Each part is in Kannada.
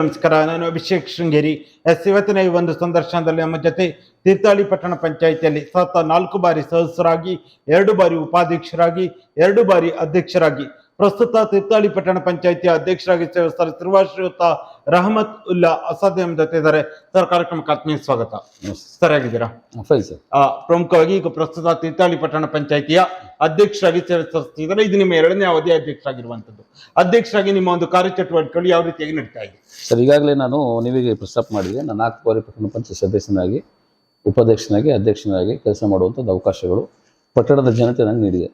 ನಮಸ್ಕಾರ, ನಾನು ಅಭಿಷೇಕ್ ಶೃಂಗೇರಿ. ಎಸ್ ಇವತ್ತಿನ ಈ ಒಂದು ಸಂದರ್ಶನದಲ್ಲಿ ನಮ್ಮ ಜೊತೆ ತೀರ್ಥಹಳ್ಳಿ ಪಟ್ಟಣ ಪಂಚಾಯಿತಿಯಲ್ಲಿ ಸತತ ನಾಲ್ಕು ಬಾರಿ ಸದಸ್ಯರಾಗಿ, ಎರಡು ಬಾರಿ ಉಪಾಧ್ಯಕ್ಷರಾಗಿ, ಎರಡು ಬಾರಿ ಅಧ್ಯಕ್ಷರಾಗಿ ಪ್ರಸ್ತುತ ತೀರ್ಥಹಳ್ಳಿ ಪಟ್ಟಣ ಪಂಚಾಯಿತಿಯ ಅಧ್ಯಕ್ಷರಾಗಿ ಸೇವೆ ಸಲ್ಲಿಸಿರುವ ಶ್ರೀಯುತ ರಹಮತ್ ಉಲ್ಲಾ ಅಸಾಧ್ಯ ಜೊತೆ ಇದ್ದಾರೆ. ಸರ್ ಕಾರ್ಯಕ್ರಮಕ್ಕೆ ಆತ್ಮೀಯ ಸ್ವಾಗತ. ಸರಿಯಾಗಿದ್ದೀರಾ? ಸರಿ ಸರ್. ಆ, ಪ್ರಮುಖವಾಗಿ ಈಗ ಪ್ರಸ್ತುತ ತೀರ್ಥಹಳ್ಳಿ ಪಟ್ಟಣ ಪಂಚಾಯಿತಿಯ ಅಧ್ಯಕ್ಷರಾಗಿ ಸೇವೆ ಸಲ್ಲಿಸ್ತಿದ್ದಾರೆ ಇದು ನಿಮ್ಮ ಎರಡನೇ ಅವಧಿ ಅಧ್ಯಕ್ಷರಾಗಿರುವಂತದ್ದು ಅಧ್ಯಕ್ಷರಾಗಿ ನಿಮ್ಮ ಒಂದು ಕಾರ್ಯಚಟುವಟಿಕೆಗಳು ಯಾವ ರೀತಿಯಾಗಿ ನಡೀತಾ ಇದೆ? ಸರ್ ಈಗಾಗಲೇ ನಾನು ನಿಮಗೆ ಪ್ರಸ್ತಾಪ ಮಾಡಿದೆ. ನಾನು ನಾಲ್ಕು ಪಟ್ಟಣ ಪಂಚಾಯತ್ ಸದಸ್ಯನಾಗಿ ಉಪಾಧ್ಯಕ್ಷನಾಗಿ ಅಧ್ಯಕ್ಷನಾಗಿ ಕೆಲಸ ಮಾಡುವಂಥದ್ದು ಅವಕಾಶಗಳು ಪಟ್ಟಣದ ಜನತೆ ನನಗೆ ನೀಡಿದೆ.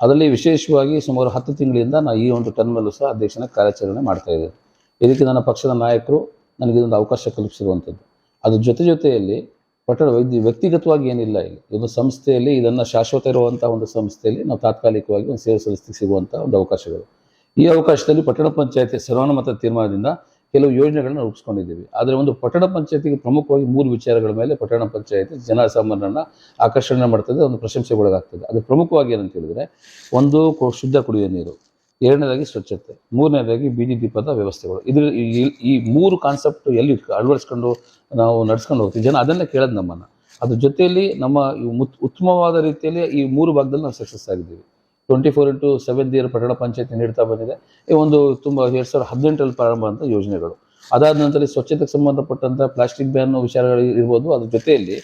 ಅದರಲ್ಲಿ ವಿಶೇಷವಾಗಿ ಸುಮಾರು ಹತ್ತು ತಿಂಗಳಿಂದ ನಾನು ಈ ಒಂದು ಟರ್ಮಲ್ಲೂ ಸಹ ಅಧ್ಯಕ್ಷನ ಕಾರ್ಯಾಚರಣೆ ಮಾಡ್ತಾ ಇದ್ದೇನೆ. ಇದಕ್ಕೆ ನನ್ನ ಪಕ್ಷದ ನಾಯಕರು ನನಗೆ ಇದೊಂದು ಅವಕಾಶ ಕಲ್ಪಿಸಿರುವಂಥದ್ದು. ಅದ್ರ ಜೊತೆ ಜೊತೆಯಲ್ಲಿ ಪಟ್ಟಣ ವೈದ್ಯ ವ್ಯಕ್ತಿಗತವಾಗಿ ಏನಿಲ್ಲ ಇಲ್ಲಿ. ಇದೊಂದು ಸಂಸ್ಥೆಯಲ್ಲಿ ಇದನ್ನು ಶಾಶ್ವತ ಇರುವಂಥ ಒಂದು ಸಂಸ್ಥೆಯಲ್ಲಿ ನಾವು ತಾತ್ಕಾಲಿಕವಾಗಿ ಒಂದು ಸೇವೆ ಸಲ್ಲಿಸಿ ಸಿಗುವಂಥ ಒಂದು ಅವಕಾಶಗಳು. ಈ ಅವಕಾಶದಲ್ಲಿ ಪಟ್ಟಣ ಪಂಚಾಯತಿ, ಸರ್ವಾನುಮತ ತೀರ್ಮಾನದಿಂದ ಕೆಲವು ಯೋಜನೆಗಳನ್ನ ರೂಪಿಸ್ಕೊಂಡಿದ್ದೀವಿ. ಆದರೆ ಒಂದು ಪಟ್ಟಣ ಪಂಚಾಯತಿಗೆ ಪ್ರಮುಖವಾಗಿ ಮೂರು ವಿಚಾರಗಳ ಮೇಲೆ ಪಟ್ಟಣ ಪಂಚಾಯತಿ ಜನಸಾಮಾನ್ಯರನ್ನ ಆಕರ್ಷಣೆ ಮಾಡ್ತದೆ, ಒಂದು ಪ್ರಶಂಸೆಗೊಳಗಾಗ್ತದೆ ಅದು ಪ್ರಮುಖವಾಗಿ ಏನಂತ ಹೇಳಿದ್ರೆ, ಒಂದು ಶುದ್ಧ ಕುಡಿಯುವ ನೀರು, ಎರಡನೇದಾಗಿ ಸ್ವಚ್ಛತೆ, ಮೂರನೇದಾಗಿ ಬೀದಿ ದೀಪದ ವ್ಯವಸ್ಥೆಗಳು. ಇದ್ರ, ಈ- ಮೂರು ಕಾನ್ಸೆಪ್ಟ್ ಎಲ್ಲಿ ಅಳವಡಿಸ್ಕೊಂಡು ನಾವು ನಡ್ಸ್ಕೊಂಡು ಹೋಗ್ತೀವಿ? ಜನ ಅದನ್ನೇ ಕೇಳೋದು ನಮ್ಮನ್ನ. ಅದ್ರ ಜೊತೆಯಲ್ಲಿ ನಮ್ಮ ಉತ್ತಮವಾದ ರೀತಿಯಲ್ಲಿ ಈ ಮೂರು ಭಾಗದಲ್ಲಿ ನಾವು ಸಕ್ಸಸ್ ಆಗಿದ್ದೀವಿ. Twenty four into seven year ಪಟ್ಟಣ ಪಂಚಾಯತ್ ನೀಡ್ತಾ ಬಂದಿದೆ. ಈ ಒಂದು ತುಂಬ ಎರಡು ಸಾವಿರದ ಹದಿನೆಂಟರಲ್ಲಿ ಪ್ರಾರಂಭ ಅಂತ ಯೋಜನೆಗಳು. ಅದಾದ ನಂತರ ಸ್ವಚ್ಛತೆಗೆ ಸಂಬಂಧಪಟ್ಟಂಥ ಪ್ಲಾಸ್ಟಿಕ್ ಬ್ಯಾನ್ ವಿಚಾರಗಳು ಇರ್ಬೋದು. ಅದ್ರ ಜೊತೆಯಲ್ಲಿ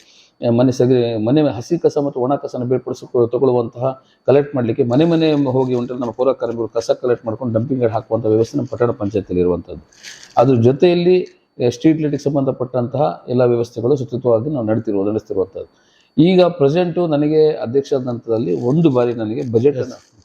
ಮನೆ ಸಗರಿ, ಮನೆ ಹಸಿ ಕಸ ಮತ್ತು ಒಣ ಕಸನ ಬೇರ್ಪಡಿಸಿ, ತಗೊಳ್ಳುವಂತಹ ಕಲೆಕ್ಟ್ ಮಾಡಲಿಕ್ಕೆ ಮನೆ ಮನೆ ಹೋಗಿ ಉಂಟು ನಮ್ಮ ಪೌರ ಕಾರ್ಮಿಕರು ಕಸ ಕಲೆಕ್ಟ್ ಮಾಡ್ಕೊಂಡು ಡಂಪಿಂಗ್ ಹಾಕುವಂಥ ವ್ಯವಸ್ಥೆ ನಮ್ಮ ಪಟ್ಟಣ ಪಂಚಾಯತಿಯಲ್ಲಿ ಇರುವಂಥದ್ದು ಅದ್ರ ಜೊತೆಯಲ್ಲಿ ಸ್ಟ್ರೀಟ್ ಲೈಟಿಗೆ ಸಂಬಂಧಪಟ್ಟಂತಹ ಎಲ್ಲ ವ್ಯವಸ್ಥೆಗಳು ಸುಚಿತವಾಗಿ ನಾವು ನಡೆತಿರುವ ನಡೆಸ್ತಿರುವಂಥದ್ದು ಈಗ ಪ್ರೆಸೆಂಟು ನನಗೆ ಅಧ್ಯಕ್ಷ ನಂತರದಲ್ಲಿ ಒಂದು ಬಾರಿ ನನಗೆ ಬಜೆಟ್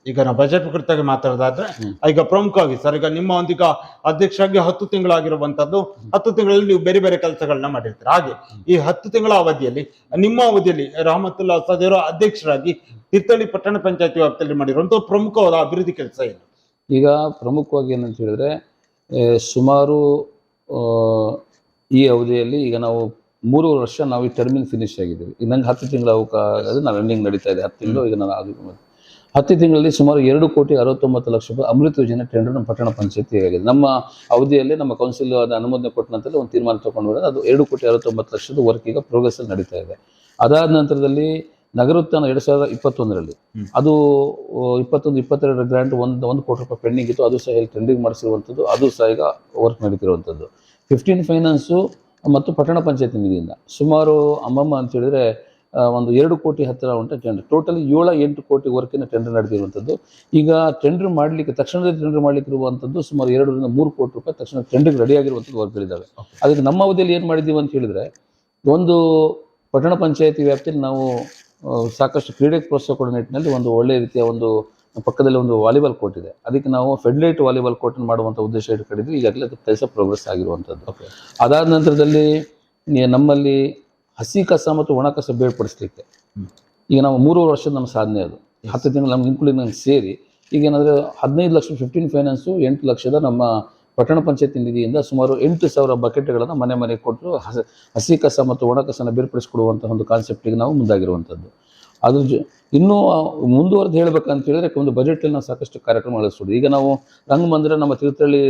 ಈಗ ನಾವು ಬಜೆಟ್ ಕುರಿತಾಗಿ ಮಾತಾಡೋದಾದ್ರೆ. ಈಗ ಪ್ರಮುಖವಾಗಿ ಸರ್ ಈಗ ನಿಮ್ಮ ಒಂದೀಗ ಅಧ್ಯಕ್ಷರಾಗಿ ಹತ್ತು ತಿಂಗಳಾಗಿರುವಂತದ್ದು ಹತ್ತು ತಿಂಗಳಲ್ಲಿ ನೀವು ಬೇರೆ ಬೇರೆ ಕೆಲಸಗಳನ್ನ ಮಾಡಿರ್ತೀರ. ಹಾಗೆ ಈ ಹತ್ತು ತಿಂಗಳ ಅವಧಿಯಲ್ಲಿ ನಿಮ್ಮ ಅವಧಿಯಲ್ಲಿ ರಹಮತುಲ್ಲಾ ಸದೇವರು ಅಧ್ಯಕ್ಷರಾಗಿ ತೀರ್ಥಹಳ್ಳಿ ಪಟ್ಟಣ ಪಂಚಾಯತಿ ವ್ಯಾಪ್ತಿಯಲ್ಲಿ ಮಾಡಿರುವಂತಹ ಪ್ರಮುಖವಾದ ಅಭಿವೃದ್ಧಿ ಕೆಲಸ ಏನು? ಈಗ ಪ್ರಮುಖವಾಗಿ ಏನಂತ ಹೇಳಿದ್ರೆ ಸುಮಾರು ಈ ಅವಧಿಯಲ್ಲಿ ಈಗ ನಾವು ಮೂರು ವರ್ಷ ನಾವು ಈ ಟರ್ಮಿನ್ ಫಿನಿಶ್ ಆಗಿದ್ದೀವಿ. ಈಗ ನಂಗೆ ಹತ್ತು ತಿಂಗಳ ಅವಕಾಶ ನಾನು ರನ್ನಿಂಗ್ ನಡೀತಾ ಇದೆ. ಹತ್ತು ತಿಂಗಳು ಈಗ ನಾನು ಹತ್ತು ತಿಂಗಳಲ್ಲಿ ಸುಮಾರು ಎರಡು ಕೋಟಿ ಅರವತ್ತೊಂಬತ್ತು ಲಕ್ಷ ರೂಪಾಯಿ ಅಮೃತ ಯೋಜನೆ ಟೆಂಡರ್ ನಮ್ಮ ಪಟ್ಟಣ ಪಂಚಾಯತಿ ಆಗಿದೆ. ನಮ್ಮ ಅವಧಿಯಲ್ಲಿ ನಮ್ಮ ಕೌನ್ಸಿಲ್ ಅದು ಅನುಮೋದನೆ ಕೊಟ್ಟ ನಂತರ ಒಂದು ತೀರ್ಮಾನ ತಗೊಂಡು ಅದು ಎರಡು ಕೋಟಿ ಅರವತ್ತೊಂಬತ್ತು ಲಕ್ಷದ ವರ್ಕ್ ಈಗ ಪ್ರೋಗ್ರೆಸ್ಸಲ್ಲಿ ನಡೀತಾ ಇದೆ. ಅದಾದ ನಂತರದಲ್ಲಿ ನಗರೋತ್ಥಾನ ಎರಡು ಸಾವಿರದ ಇಪ್ಪತ್ತೊಂದರಲ್ಲಿ ಅದು ಇಪ್ಪತ್ತೊಂದು ಇಪ್ಪತ್ತೆರಡರ ಗ್ರಾಂಟ್ ಒಂದು ಒಂದು ಕೋಟಿ ರೂಪಾಯಿ ಪೆಂಡಿಂಗ್ ಇತ್ತು. ಅದು ಸಹ ಇಲ್ಲಿ ಟೆಂಡಿಂಗ್ ಮಾಡಿಸಿರುವಂಥದ್ದು. ಅದು ಸಹ ಈಗ ವರ್ಕ್ ನಡೀತಿರುವಂಥದ್ದು. ಫಿಫ್ಟೀನ್ ಫೈನಾನ್ಸು ಮತ್ತು ಪಟ್ಟಣ ಪಂಚಾಯತಿ ನಿಧಿಯಿಂದ. ಸುಮಾರು ಅಮ್ಮಮ್ಮ ಅಂತ ಹೇಳಿದ್ರೆ ಒಂದು ಎರಡು ಕೋಟಿ ಹತ್ತಿರ ಉಂಟು ಟೆಂಡರ್ ಟೋಟಲಿ ಏಳ ಎಂಟು ಕೋಟಿ ವರ್ಕಿನ ಟೆಂಡರ್ ನಡೆದಿರುವಂಥದ್ದು. ಈಗ ಟೆಂಡರ್ ಮಾಡಲಿಕ್ಕೆ ತಕ್ಷಣದ ಟೆಂಡರ್ ಮಾಡಲಿಕ್ಕೆ ಇರುವಂಥದ್ದು ಸುಮಾರು ಎರಡರಿಂದ ಮೂರು ಕೋಟಿ ರೂಪಾಯಿ ತಕ್ಷಣ ಟೆಂಡರ್ ರೆಡಿ ಆಗಿರುವಂಥದ್ದು ವರ್ಕ್ಗಳಿದ್ದಾವೆ. ಅದಕ್ಕೆ ನಮ್ಮ ಅವಧಿಯಲ್ಲಿ ಏನು ಮಾಡಿದ್ದೀವಿ ಅಂತ ಹೇಳಿದ್ರೆ ಒಂದು ಪಟ್ಟಣ ಪಂಚಾಯತಿ ವ್ಯಾಪ್ತಿಯಲ್ಲಿ ನಾವು ಸಾಕಷ್ಟು ಕ್ರೀಡೆಗೆ ಪ್ರೋತ್ಸಾಹ ಕೊಡೋ ನಿಟ್ಟಿನಲ್ಲಿ ಒಂದು ಒಳ್ಳೆಯ ರೀತಿಯ ಒಂದು ಪಕ್ಕದಲ್ಲಿ ಒಂದು ವಾಲಿಬಾಲ್ ಕೋರ್ಟ್ ಇದೆ. ಅದಕ್ಕೆ ನಾವು ಫೆಡ್ಲೈಟ್ ವಾಲಿಬಾಲ್ ಕೋರ್ಟ್ ಮಾಡುವಂಥ ಉದ್ದೇಶ ಇಟ್ಕೊಂಡಿದ್ವಿ ಈಗಾಗಲೇ ಅದು ಕೆಲಸ ಪ್ರೋಗ್ರೆಸ್ ಆಗಿರುವಂಥದ್ದು ಅದಾದ ನಂತರದಲ್ಲಿ ನಮ್ಮಲ್ಲಿ ಹಸಿ ಕಸ ಮತ್ತು ಒಣ ಕಸ ಬೇರ್ಪಡಿಸ್ಲಿಕ್ಕೆ. ಈಗ ನಾವು ಮೂರು ವರ್ಷದ ನಮ್ಮ ಸಾಧನೆ ಅದು. ಹತ್ತು ತಿಂಗಳು ನಮ್ಗೆ ಇನ್ಕ್ಲೂಡಿಂಗ್ ನಂಗೆ ಸೇರಿ ಈಗ ಏನಂದರೆ ಹದಿನೈದು ಲಕ್ಷ ಫಿಫ್ಟೀನ್ ಫೈನಾನ್ಸು ಎಂಟು ಲಕ್ಷದ ನಮ್ಮ ಪಟ್ಟಣ ಪಂಚಾಯತಿ ನಿಧಿಯಿಂದ ಸುಮಾರು ಎಂಟು ಸಾವಿರ ಬಕೆಟ್ಗಳನ್ನು ಮನೆ ಮನೆಗೆ ಕೊಟ್ಟು ಹಸ ಹಸಿ ಕಸ ಮತ್ತು ಒಣ ಕಸನ ಬೇರ್ಪಡಿಸಿಕೊಡುವಂಥ ಒಂದು ಕಾನ್ಸೆಪ್ಟಿಗೆ ನಾವು ಮುಂದಾಗಿರುವಂಥದ್ದು ಅದ್ರ ಜೊ, ಇನ್ನೂ ಮುಂದುವರೆದು ಹೇಳ್ಬೇಕಂತ ಹೇಳಿದ್ರೆ ಒಂದು ಬಜೆಟಲ್ಲಿ ನಾವು ಸಾಕಷ್ಟು ಕಾರ್ಯಕ್ರಮ ನಡೆಸ್ಬೋದು. ಈಗ ನಾವು ರಂಗಮಂದಿರ ನಮ್ಮ ತೀರ್ಥಹಳ್ಳಿ